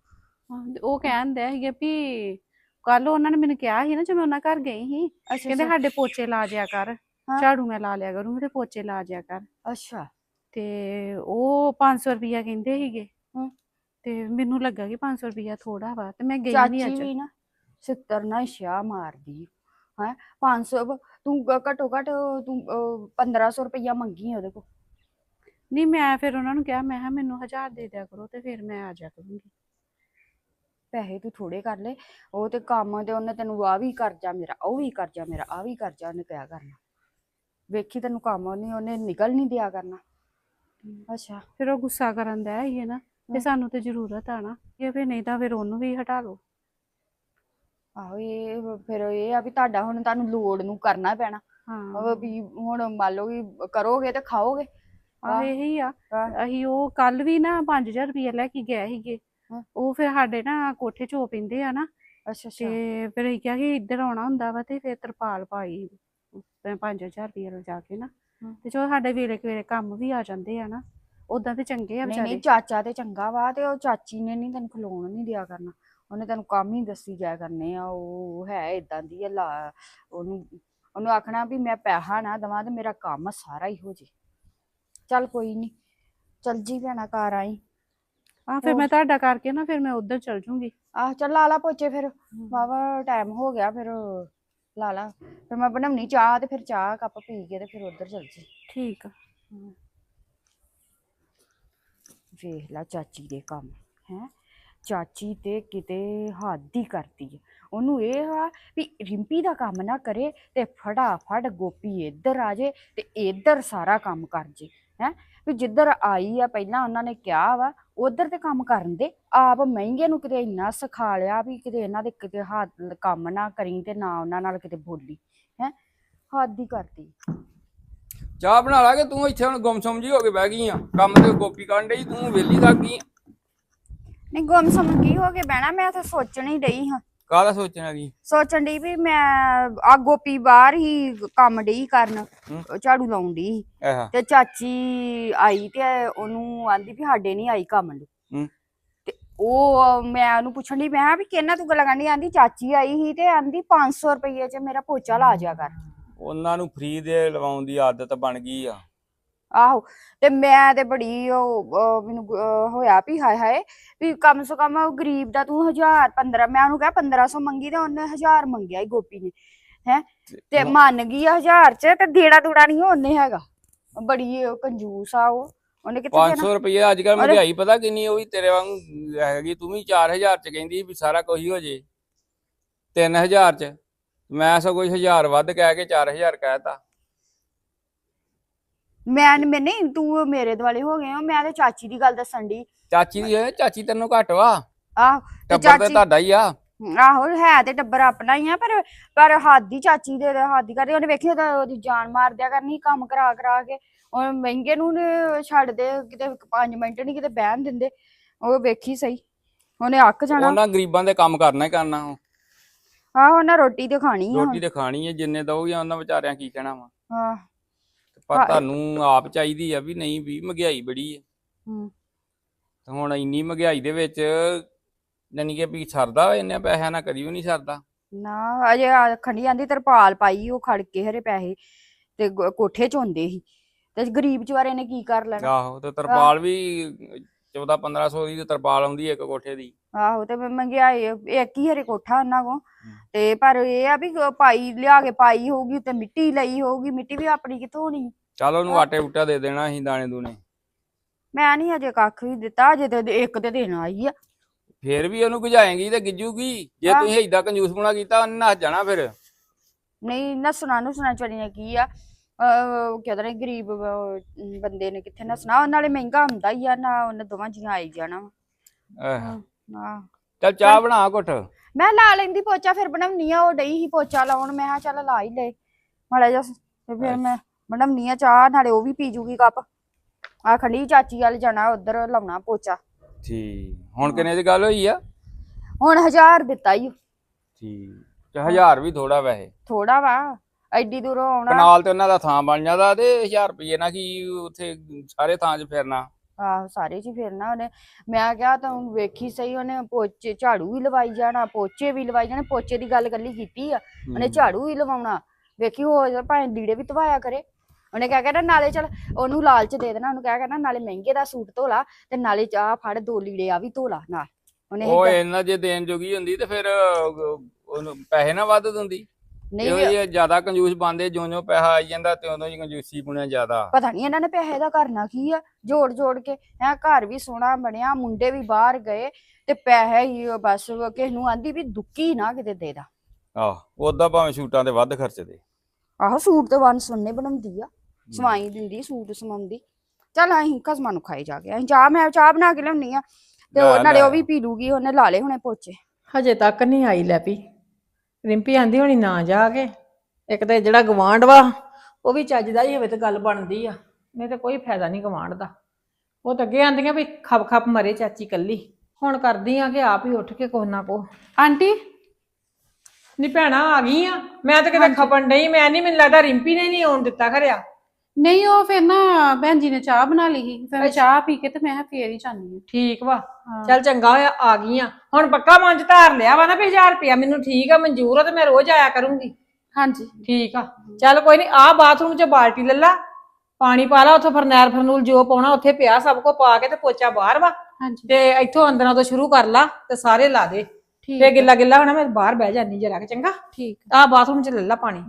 ਹਾਂ, ਤੇ ਉਹ ਕਹਿੰਦੇ ਸੀਗੇ ਵੀ ਕੱਲ ਉਹਨਾਂ ਨੇ ਮੈਨੂੰ ਕਿਹਾ ਸੀ ਨਾ ਜਦੋਂ ਮੈਂ ਉਹਨਾਂ ਘਰ ਗਈ ਸੀ ਅੱਛਾ ਕਹਿੰਦੇ ਸਾਡੇ ਪੋਚੇ ਲਾ ਜਿਆ ਕਰ ਹਾਂ। ਝਾੜੂ ਮੈਂ ਲਾ ਲਿਆ ਕਰੂੰਗੀ ਤੇ ਪੋਚੇ ਲਾ ਜਿਆ ਕਰ। ਅੱਛਾ। ਤੇ ਉਹ 500 ਰੁਪਿਆ ਕਹਿੰਦੇ ਸੀਗੇ। ਤੇ ਮੈਨੂੰ ਲੱਗਾ ਕਿ 500 ਰੁਪਿਆ ਥੋੜਾ ਵਾ ਤੇ ਮੈਂ ਗਈ ਨਹੀਂ ਚਾਚੀ ਅੱਜ। ਵੀ ਨਾ ਸਿੱਤਰ ਨਾ ਮਾਰਦੀ ਹੈ 500 ਤੂੰ ਗ- ਘੱਟੋ ਘੱਟ ਤੂੰ ਅਹ, 1500 ਰੁਪਈਆ ਮੰਗੀ ਉਹਦੇ ਕੋਲ। ਨਹੀਂ ਮੈਂ ਫਿਰ ਉਹਨਾਂ ਨੂੰ ਕਿਹਾ ਮੈਂ ਕਿਹਾ ਮੈਨੂੰ 1000 ਦੇ ਦਿਆ ਕਰੋ ਤੇ ਫਿਰ ਮੈਂ ਆ ਜਾ ਕਰੂੰਗੀ। ਪੈਸੇ ਤੂੰ ਥੋੜੇ ਕਰ ਲੈ ਉਹ ਤੇ ਕੰਮ ਤੇ ਉਹਨੇ ਤੈਨੂੰ ਆ ਵੀ ਕਰਜਾ ਮੇਰਾ ਉਹ ਵੀ ਕਰਜਾ ਮੇਰਾ ਆ ਵੀ ਕਰਜਾ ਉਹਨੇ ਕਿਆ ਕਰਨਾ। ਵੇਖੀ ਤੈਨੂੰ ਕੰਮ ਨਹੀਂ ਉਹਨੇ ਨਿਕਲ ਨਹੀਂ ਦਿਆ ਕਰਨਾ। ਅੱਛਾ। ਫਿਰ ਉਹ ਗੁੱਸਾ ਕਰਨ ਦਾ ਹੀ ਹੈ ਨਾ ਤੇ। ਸਾਨੂੰ ਤੇ ਜ਼ਰੂਰਤ ਆ ਨਾ। ਇਹ ਫਿਰ ਨਹੀਂ ਤਾਂ ਫਿਰ ਉਹਨੂੰ ਵੀ ਹਟਾ ਲਓ ਆਹੋ ਇਹ ਫਿਰ ਇਹ ਆ ਵੀ ਤੁਹਾਡਾ ਹੁਣ ਤੁਹਾਨੂੰ ਲੋੜ ਨੂੰ ਕਰਨਾ ਪੈਣਾ। ਹਾਂ। ਉਹ ਵੀ ਹੁਣ ਮੰਨ ਲਓ ਵੀ ਕਰੋਗੇ ਤੇ ਖਾਓਗੇ। ਆਹ, ਇਹੀ ਆ। ਅਸੀਂ ਉਹ ਕੱਲ ਵੀ ਨਾ 5000 ਰੁਪਏ ਲੈ ਕੇ ਗਏ ਸੀਗੇ। ਉਹ ਫਿਰ ਸਾਡੇ ਨਾ ਕੋਠੇ ਚੋ ਪਿੰਦੇ ਆ ਨਾ। ਅੱਛਾ ਅੱਛਾ। ਤੇ ਫਿਰ ਅਸੀਂ ਕਿਹਾ ਕਿ ਇੱਧਰ ਆਉਣਾ ਹੁੰਦਾ ਵਾ ਤੇ ਫਿਰ ਤਰਪਾਲ ਪਾਈ। ਤੇ 5000 ਰੁਪਏ ਲਿਜਾ ਕੇ ਨਾ। ਤੇ ਜੋ ਸਾਡੇ ਵੇਲੇ ਵੇਲੇ ਕੰਮ ਵੀ ਆ ਜਾਂਦੇ ਆ ਨਾ ਉਦਾਂ ਤੇ ਚੰਗੇ ਆ ਨਹੀਂ ਵਿਚਾਰੇ। ਨਹੀਂ ਚਾਚਾ ਤੇ ਚੰਗਾ ਵਾ ਤੇ ਉਹ ਚਾਚੀ ਨੇ ਨਹੀਂ ਤੈਨੂੰ ਖਲੋਣ ਨਹੀਂ ਦਿਆ ਕਰਨਾ। ਉਹਨੇ ਤੈਨੂੰ ਕੰਮ ਹੀ ਦੱਸੀ ਜਾਇਆ ਕਰਨੇ ਆ ਉਹ ਹੈ ਇਦਾਂ ਦੀ ਆ ਲਾ ਉਹਨੂੰ ਉਹਨੂੰ ਆਖਣਾ ਵੀ ਮੈਂ ਪੈਸਾ ਨਾ ਦਵਾਂ ਤੇ ਮੇਰਾ ਕੰਮ ਸਾਰਾ ਹੀ ਹੋ ਜੇ। ਚੱਲ ਕੋਈ ਨਹੀਂ ਚੱਲ ਜੀ ਭੈਣਾ ਘਰ ਆਈ। ਆ ਫਿਰ ਮੈਂ ਤੁਹਾਡਾ ਕਰਕੇ ਨਾ ਫਿਰ ਮੈਂ ਉਧਰ ਚਲ ਜੂੰਗੀ। ਆਹ ਚੱਲ ਲਾ ਲਾ ਪੋਚੇ ਫਿਰ। ਵਾਵਾ ਟਾਈਮ ਹੋ ਗਿਆ ਫਿਰ ਲਾ ਲਾ। ਫਿਰ ਮੈਂ ਬਣਾਉਣੀ ਚਾਹ ਤੇ ਫਿਰ ਚਾਹ ਕੱਪ ਪੀ ਕੇ ਤੇ ਫਿਰ ਉਧਰ ਚੱਲ ਜੀ। ਠੀਕ ਆ। ਵੇਖ ਲਾ ਚਾਚੀ ਦੇ ਕੰਮ ਹੈ। ਚਾਚੀ ਤੇ ਕਿਤੇ ਹੱਦ ਹੀ ਕਰਦੀ ਹੈ ਉਹਨੂੰ ਇਹ ਆ ਵੀ ਰਿੰਪੀ ਦਾ ਕੰਮ ਨਾ ਕਰੇ ਤੇ ਫਟਾਫਟ ਗੋਪੀ ਇੱਧਰ ਆ ਜੇ ਤੇ ਇੱਧਰ ਸਾਰਾ ਕੰਮ ਕਰ ਜੇ ਹੈ। ਵੀ ਜਿੱਧਰ ਆਈ ਆ ਪਹਿਲਾਂ ਉਹਨਾਂ ਨੇ ਕਿਹਾ ਵਾ ਉਧਰ ਤੇ ਕੰਮ ਕਰਨ ਦੇ। ਆਪ ਮਹਿੰਗੇ ਨੂੰ ਕਿਤੇ ਇੰਨਾ ਸਿਖਾ ਲਿਆ ਵੀ ਕਿਤੇ ਇਹਨਾਂ ਦੇ ਕਿਤੇ ਹੱਥ ਕੰਮ ਨਾ ਕਰੀ ਤੇ ਨਾ ਉਹਨਾਂ ਨਾਲ ਕਿਤੇ ਬੋਲੀ ਹੈ? ਹੱਦ ਹੀ ਕਰਦੀ ਚਾਹ ਬਣਾ ਲਾ ਕੇ ਤੂੰ ਇੱਥੇ ਹੁਣ ਗੁੰਮਸਮ ਜੀ ਹੋ ਕੇ ਬਹਿ ਗਈ ਆ। ਕੰਮ ਤੇ ਗੋਪੀ ਕਰਨ ਡਈ ਤੂੰ ਵਿਹਲੀ ਲੱਗ ਗਈ ਨਹੀਂ ਗੁੰਮ ਸਮ ਕੀ ਹੋ ਕੇ ਬਹਿਣਾ? ਮੈਂ ਤਾਂ ਸੋਚਣ ਹੀ ਡਈ ਹਾਂ। ਕਾਹਦਾ ਸੋਚਣਾ ਦੀ ਸੋਚਣ ਡਈ ਵੀ ਮੈਂ ਆ ਗੋਪੀ ਬਾਹਰ ਹੀ ਕੰਮ ਡਈ ਕਰਨ। ਝਾੜੂ ਲਾਉਣ ਆਹਾ। ਤੇ ਚਾਚੀ ਆਈ ਤੇ ਉਹਨੂੰ ਆਂਦੀ ਵੀ ਸਾਡੇ ਨਹੀਂ ਆਈ ਕੰਮ ਨੂੰ। ਤੇ ਉਹ ਮੈਂ ਉਹਨੂੰ ਪੁੱਛਣ ਡਈ ਮੈਂ ਵੀ ਕਿੰਨਾ ਤੂੰ ਗੱਲਾਂ ਕਰਨੀ ਆਂਦੀ ਚਾਚੀ ਆਈ ਸੀ ਤੇ ਆਂਦੀ 500 ਰੁਪਏ ਚ ਮੇਰਾ ਪੋਚਾ ਲਾ ਜਾ ਕਰ। ਉਹਨਾਂ ਨੂੰ ਫ੍ਰੀ ਦੇ ਲਵਾਉਣ ਦੀ ਆਦਤ ਬਣ ਗਈ ਆ। ਆਹੋ ਤੇ ਮੈਂ ਤੇ ਬੜੀ ਉਹ ਅਹ ਮੈਨੂੰ ਅਹ ਹੋਇਆ ਵੀ ਹਾਏ ਹਾਏ ਵੀ ਕਮ ਸੇ ਕਮ ਗਰੀਬ ਦਾ ਤੂੰ 1000 15 ਮੈਂ ਉਹਨੂੰ ਕਿਹਾ 1500 ਮੰਗੀ ਤੇ ਉਹਨੇ 1000 ਮੰਗਿਆ ਹੀ ਗੋਪੀ ਨੇ ਹੈ ਤੇ ਮ- ਮੰਨ ਗਈ ਆ 1000 ਚ ਤੇ ਦੇੜਾ ਦੂੜਾ ਨਹੀਂ ਉਹਨੇ ਹੈਗਾ ਬੜੀ ਉਹ ਕੰਜੂਸ ਆ ਉਹ ਉਹਨੇ ਕਿੱਥੇ ਦੇਣਾ 500 ਰੁਪਏ ਅੱਜ ਕੱਲ ਅਰੇ। ਮਹਿੰਗਾਈ ਪਤਾ ਕਿੰਨੀ ਉਹ ਵੀ ਤੇਰੇ ਵਾਂਗ ਹੈਗੀ ਤੂੰ ਵੀ 4000 ਚ ਕਹਿੰਦੀ ਵੀ ਸਾਰਾ ਕੁਝ ਹੀ ਹੋ ਜੇ 3000 ਚ ਮੈਂ ਸਗੋਂ 1000 ਵੱਧ ਕਹਿ ਕੇ 4000 ਕਹਿਤਾ ਮੈਂ ਮੈਂ ਨਹੀਂ ਤੂੰ ਮੇਰੇ ਦੁਆਲੇ ਹੋ ਗਏ ਹੋ। ਮੈਂ ਤੇ ਚਾਚੀ ਦੀ ਗੱਲ ਦੱਸਣ ਦੀ ਚਾਚੀ ਦੀ ਹੈ ਚਾਚੀ ਤੈਨੂੰ ਘੱਟ ਵਾ। ਆਹ ਤੇ ਟੱਬਰ ਤੇ ਚਾਚੀ ਤੁਹਾਡਾ ਹੀ ਆ। ਆਹੋ ਹੈ ਤੇ ਟੱਬਰ ਆਪਣਾ ਹੀ ਆ ਪਰ ਪਰ ਹਾਦੀ ਚਾਚੀ ਦੇ ਹਾਦੀ ਕਰਦੇ ਉਹਨੇ ਵੇਖੀ ਉਹਦਾ ਉਹਦੀ ਜਾਨ ਮਾਰ ਦਿਆ ਕਰਨੀ ਕੰਮ ਕਰਾ ਕਰਾ ਕੇ। ਉਹ ਮਹਿੰਗੇ ਨੂੰ ਨੀ ਛੱਡਦੇ ਕਿਤੇ 5 ਮਿੰਟ ਨਹੀਂ ਕਿਤੇ ਬਹਿਣ ਦਿੰਦੇ। ਉਹ ਵੇਖੀ ਸਹੀ। ਉਹਨੇ ਅੱਕ ਜਾਣਾ। ਉਹਨਾਂ ਗਰੀਬਾਂ ਦੇ ਕੰਮ ਕਰਨਾ ਹੀ ਕਰਨਾ ਉਹ। ਆਹ ਉਹਨਾਂ ਰੋਟੀ ਤੇ ਖਾਣੀ ਆ ਰੋਟੀ ਤੇ ਖਾਣੀ ਹੈ ਜਿੰਨੇ ਦਊਗੇ ਉਹਨਾਂ ਵਿਚਾਰਿਆਂ ਕੀ ਕਹਿਣਾ ਵਾ। ਹਾਂ ਪਰ। ਤੁਹਾਨੂੰ ਆਪ ਚਾਹੀਦੀ ਆ ਵੀ ਨਹੀਂ ਵੀ ਮਹਿੰਗਾਈ ਬੜੀ ਹੈ ਹੂੰ। ਤੇ ਹੁਣ ਇੰਨੀ ਮਹਿੰਗਾਈ ਦੇ ਵਿੱਚ ਜਾਨੀ ਕਿ ਵੀ ਸਰਦਾ ਇੰਨੇ ਪੈਸਿਆਂ ਨਾਲ ਕਦੀ ਵੀ ਨਹੀਂ ਸਰਦਾ। ਨਾ ਅਜੇ ਖੰਡੀ ਜਾਂਦੀ ਤਰਪਾਲ ਪਾਈ ਉਹ ਖੜ ਕੇ ਹਰੇ ਪੈਸੇ ਤੇ ਗ- ਕੋਠੇ ਚ ਹੁੰਦੇ ਸੀ। ਤੇ ਗਰੀਬ ਚਵਾਰੇ ਨੇ ਕੀ ਕਰ ਲੈਣਾ? ਆਹੋ ਤੇ ਤਰਪਾਲ ਵੀ 14 1500 ਦੀ ਤੇ ਤਰਪਾਲ ਆਉਂਦੀ ਇੱਕ ਕੋਠੇ ਦੀ। ਆਹੋ ਤੇ ਮੈਂ ਮਹਿੰਗਾਈ ਇੱਕ ਹੀ ਹਰੇ ਕੋਠਾ ਉਹਨਾਂ ਕੋ ਤੇ ਪਰ ਇਹ ਆ ਵੀ ਪਾਈ ਲਿਆ ਕੇ ਪਾਈ ਹੋਊਗੀ ਤੇ ਮਿੱਟੀ ਲਈ ਹੋਊਗੀ ਮਿੱਟੀ ਵੀ ਆਪਣੀ ਕਿੱਥੋਂ ਹੋਣੀ? ਚੱਲ ਉਹਨੂੰ ਆਟੇ ਉਟਾ ਦੇ ਦੇਣਾ ਅਸੀਂ ਦਾਣੇ ਦੂਣੇ। ਮੈਂ ਨਹੀਂ ਅਜੇ ਕੱਖ ਵੀ ਦਿੱਤਾ ਅਜੇ ਤੇ ਇੱਕ ਤੇ ਦੇਣ ਆਈ ਆ। ਫੇਰ ਵੀ ਉਹਨੂੰ ਗੁਜਾਏਂਗੀ ਤੇ ਗਿੱਜੂਗੀ ਜੇ। ਤੁਸੀਂ ਏਦਾਂ ਕੰਜੂਸਪੁਣਾ ਕੀਤਾ ਉਹਨੇ ਨੱਸ ਜਾਣਾ ਫਿਰ। ਨਹੀਂ ਨਸਣਾ ਨੁਸਣਾ ਚੜੀਆਂ ਕੀ ਆ? ਕਹਿੰਦੇ ਨੇ ਗਰੀਬ ਬੰਦੇ ਨੇ ਕਿੱਥੇ ਨਸਣਾ? ਨਾਲੇ ਮਹਿੰਗਾ ਹੁੰਦਾ ਹੀ ਆ ਨਾ ਉਹਨੇ ਦੋਵਾਂ ਜੀਆਂ ਆਈ ਜਾਣਾ ਆਹ। ਚੱਲ ਚਾਹ ਬਣਾ ਘੁੱਟ। ਮੈਂ ਲਾ ਲੈਂਦੀ ਪੋਚਾ ਫਿਰ ਬਣਾਉਣੀ ਆ ਉਹ ਡਈ ਹੀ ਪੋਚਾ ਲਾਉਣ ਮੈਂ ਕਿਹਾ ਚੱਲ ਲਾ ਹੀ ਲੈ। ਮਾੜਾ ਜਿਹਾ ਤੇ ਫਿਰ ਮੈਂ ਬਣਾਉਣੀ ਆ ਚਾਹ ਨਾਲੇ ਉਹ ਵੀ ਪੀ ਜੂਗੀ ਕੱਪ। ਆ ਖੰਡੀ ਚਾਚੀ ਵੱਲ ਜਾਣਾ ਉਧਰ ਲਾਉਣਾ ਪੋਚਾ। ਠੀਕ। ਹੁਣ ਕਿੰਨੇ ਦੀ ਗੱਲ ਹੋਈ ਆ? ਹੁਣ ਹਜ਼ਾਰ ਦਿੱਤਾ ਹੀ ਠੀਕ। ਤੇ ਹਜ਼ਾਰ ਵੀ ਥੋੜਾ ਵੈਸੇ। ਥੋੜਾ ਵਾ ਐਡੀ ਦੂਰੋਂ ਆਉਣਾ। ਕਨਾਲ ਤੇ ਉਹਨਾਂ ਦਾ ਥਾਂ ਬਣ ਜਾਂਦਾ ਤੇ 1000 ਰੁਪਏ ਨਾਲ ਕੀ ਉੱਥੇ ਸਾਰੇ ਥਾਂ 'ਚ ਫਿਰਨਾ। ਆਹੋ ਸਾਰੇ ਹੀ ਫਿਰਨਾ ਉਹਨੇ ਮੈਂ ਕਿਹਾ ਤੂੰ ਵੇਖੀ ਸਹੀ ਉਹਨੇ ਪੋਚੇ ਝਾੜੂ ਵੀ ਲਵਾਈ ਜਾਣਾ ਪੋਚੇ ਵੀ ਲਵਾਈ ਜਾਣਾ ਪੋਚੇ ਦੀ ਗੱਲ ਕੱਲੀ ਕੀਤੀ ਆ ਉਹਨੇ। ਝਾੜੂ ਵੀ ਲਵਾਉਣਾ ਵੇਖੀ ਹੋ ਜਾ ਭਾਵੇਂ ਲੀੜੇ ਵੀ ਧਵਾਇਆ ਕਰੇ। ਉਹਨੇ ਕਹਿ ਕਹਿਣਾ ਨਾਲੇ ਚਲ ਉਹਨੂੰ ਲਾਲਚ ਦੇ ਦੇਣਾ ਉਹਨੂੰ ਕਹਿ ਕਹਿਣਾ ਨਾਲੇ ਮਹਿੰਗੇ ਦਾ ਸੂਟ ਧੋਲਾ ਤੇ ਨਾਲੇ ਚਾਹ ਫੜ ਦੋ ਲੀੜੇ ਆ ਵੀ ਧੋਲਾ ਨਾਲ। ਉਹਨੇ ਉਹ ਇਹਨਾਂ ਜੇ ਦੇਣ ਜੋਗੀ ਹੁੰਦੀ ਤੇ ਫਿਰ ਉਹਨੂੰ ਪੈਸੇ ਨਾ ਵੱਧ ਦਿੰਦੀ। ਨਹੀਂ ਇਹੋ ਜ਼ਿਆਦਾ ਕੰਜੂਸ ਬੰਦੇ ਜਿਉਂ ਜਿਉਂ ਪੈਸਾ ਆਈ ਜਾਂਦਾ ਤੇ ਉਦੋਂ ਹੀ ਕੰਜੂਸੀ ਪੁਣਿਆ ਜ਼ਿਆਦਾ। ਪਤਾ ਨਹੀਂ ਇਹਨਾਂ ਨੇ ਪੈਸੇ ਦਾ ਕਰਨਾ ਕੀ ਆ ਜੋੜ ਜੋੜ ਕੇ ਐ ਘਰ ਵੀ ਸੋਹਣਾ ਬਣਿਆ ਮੁੰਡੇ ਵੀ ਬਾਹਰ ਗਏ ਤੇ ਪੈਸੇ ਹੀ ਬਸ ਕਿਸ ਨੂੰ ਆਂਦੀ ਵੀ ਦੁੱਕੀ ਨਾ ਕਿਤੇ ਦੇ ਦਾ। ਆਹ ਉਦਾਂ ਭਾਵੇਂ ਸ਼ੂਟਾਂ ਤੇ ਵੱਧ ਖਰਚਦੇ ਆਹੋ ਸੂਟ ਤੇ ਵਨ ਸੁਣਨੇ ਬਣਾਉਂਦੀ ਆ ਸਵਾਈ ਦਿੰਦੀ ਸੂਟ ਸਮਾਉਂਦੀ ਚੱਲ ਅਸੀਂ ਕਸਮਾਂ ਨੂੰ ਖਾਈ ਜਾ ਕੇ ਅਸੀਂ ਚਾਹ ਮੈਂ ਚਾਹ ਬਣਾ ਕੇ ਲਿਆਉਣੀ ਆ ਤੇ ਉਹ ਨਾਲੇ ਉਹ। ਵੀ ਪੀ ਲੂਗੀ ਉਹਨੇ ਲਾ ਲਏ ਹੁਣੇ ਪੋਚੇ। ਹਜੇ ਤੱਕ ਨਹੀਂ ਆਈ ਲੈ ਪੀ। ਰਿੰਪੀ ਆਂਦੀ ਹੋਣੀ ਨਾ ਜਾ ਕੇ। ਇੱਕ ਤਾਂ ਜਿਹੜਾ ਗਵਾਂਢ ਵਾ ਉਹ ਵੀ ਚੱਜਦਾ ਹੀ ਹੋਵੇ ਤੇ ਗੱਲ ਬਣਦੀ ਆ। ਨਹੀਂ ਤੇ ਕੋਈ ਫਾਇਦਾ ਨਹੀਂ ਗਵਾਂਢ ਦਾ। ਉਹ ਤਾਂ ਅੱਗੇ ਆਂਦੀਆਂ ਵੀ ਖਪ ਖਪ ਮਰੇ ਚਾਚੀ ਕੱਲੀ ਹੁਣ ਕਰਦੀ ਆ ਕਿ ਆਪ ਹੀ ਉੱਠ ਕੇ ਕੋਹ ਨਾ ਕੋ ਆਂਟੀ? ਨੀ ਭੈਣਾ ਆ ਗਈ ਆ ਮੈਂ ਤਾਂ ਕਿਤੇ ਖਪਣ ਡਈ ਮੈਂ ਨਹੀਂ ਮੈਨੂੰ ਲੱਗਦਾ ਰਿੰਪੀ ਨੇ ਨਹੀਂ ਆਉਣ ਦਿੱਤਾ ਖਰਿਆ। ਨਹੀਂ ਉਹ ਫਿਰ ਨਾ ਭੈਣ ਜੀ ਨੇ ਚਾਹ ਬਣਾ ਲਈ ਸੀ ਫਿਰ ਮੈਂ ਚਾਹ ਪੀ ਕੇ ਤੇ ਮੈਂ ਕਿਹਾ ਫੇਰ ਹੀ ਜਾਂਦੀ ਠੀਕ ਵਾ। ਚੱਲ ਚੰਗਾ ਹੋਇਆ ਆ ਗਈ ਆ ਹੁਣ ਪੱਕਾ ਮਨ ਚ ਧਾਰ ਲਿਆ ਵਾ ਨਾ ਵੀ 1000 ਰੁਪਇਆ ਮੈਨੂੰ ਠੀਕ ਆ ਮਨਜ਼ੂਰ ਆ ਤੇ ਮੈਂ ਰੋਜ਼ ਆਇਆ ਕਰੂੰਗੀ। ਹਾਂਜੀ। ਠੀਕ ਆ। ਚੱਲ ਕੋਈ ਨਹੀਂ ਆ ਬਾਥਰੂਮ 'ਚ ਬਾਲਟੀ ਲੈ ਲਾ ਪਾਣੀ ਪਾ ਲਾ ਉੱਥੋਂ ਫਰਨੈਲ ਫਰਨੂਲ ਜੋ ਪਾਉਣਾ ਉੱਥੇ ਪਿਆ ਸਭ ਕੋ ਪਾ ਕੇ ਤੇ ਪੋਚਾ ਬਾਹਰ ਵਾ। ਹਾਂਜੀ। ਤੇ ਇੱਥੋਂ ਅੰਦਰਾਂ ਤੋਂ ਸ਼ੁਰੂ ਕਰ ਲਾ ਤੇ ਸਾਰੇ ਲਾ ਦੇ। ਠੀਕ ਤੇ ਗਿੱਲਾ ਗਿੱਲਾ ਹੋਣਾ ਮੈਂ ਬਾਹਰ ਬਹਿ ਜਾਨੀ ਜਰਾ ਕਿ ਚੰਗਾ? ਠੀਕ ਆ। ਬਾਥਰੂਮ 'ਚ ਲੈ ਲਾ ਪਾਣੀ।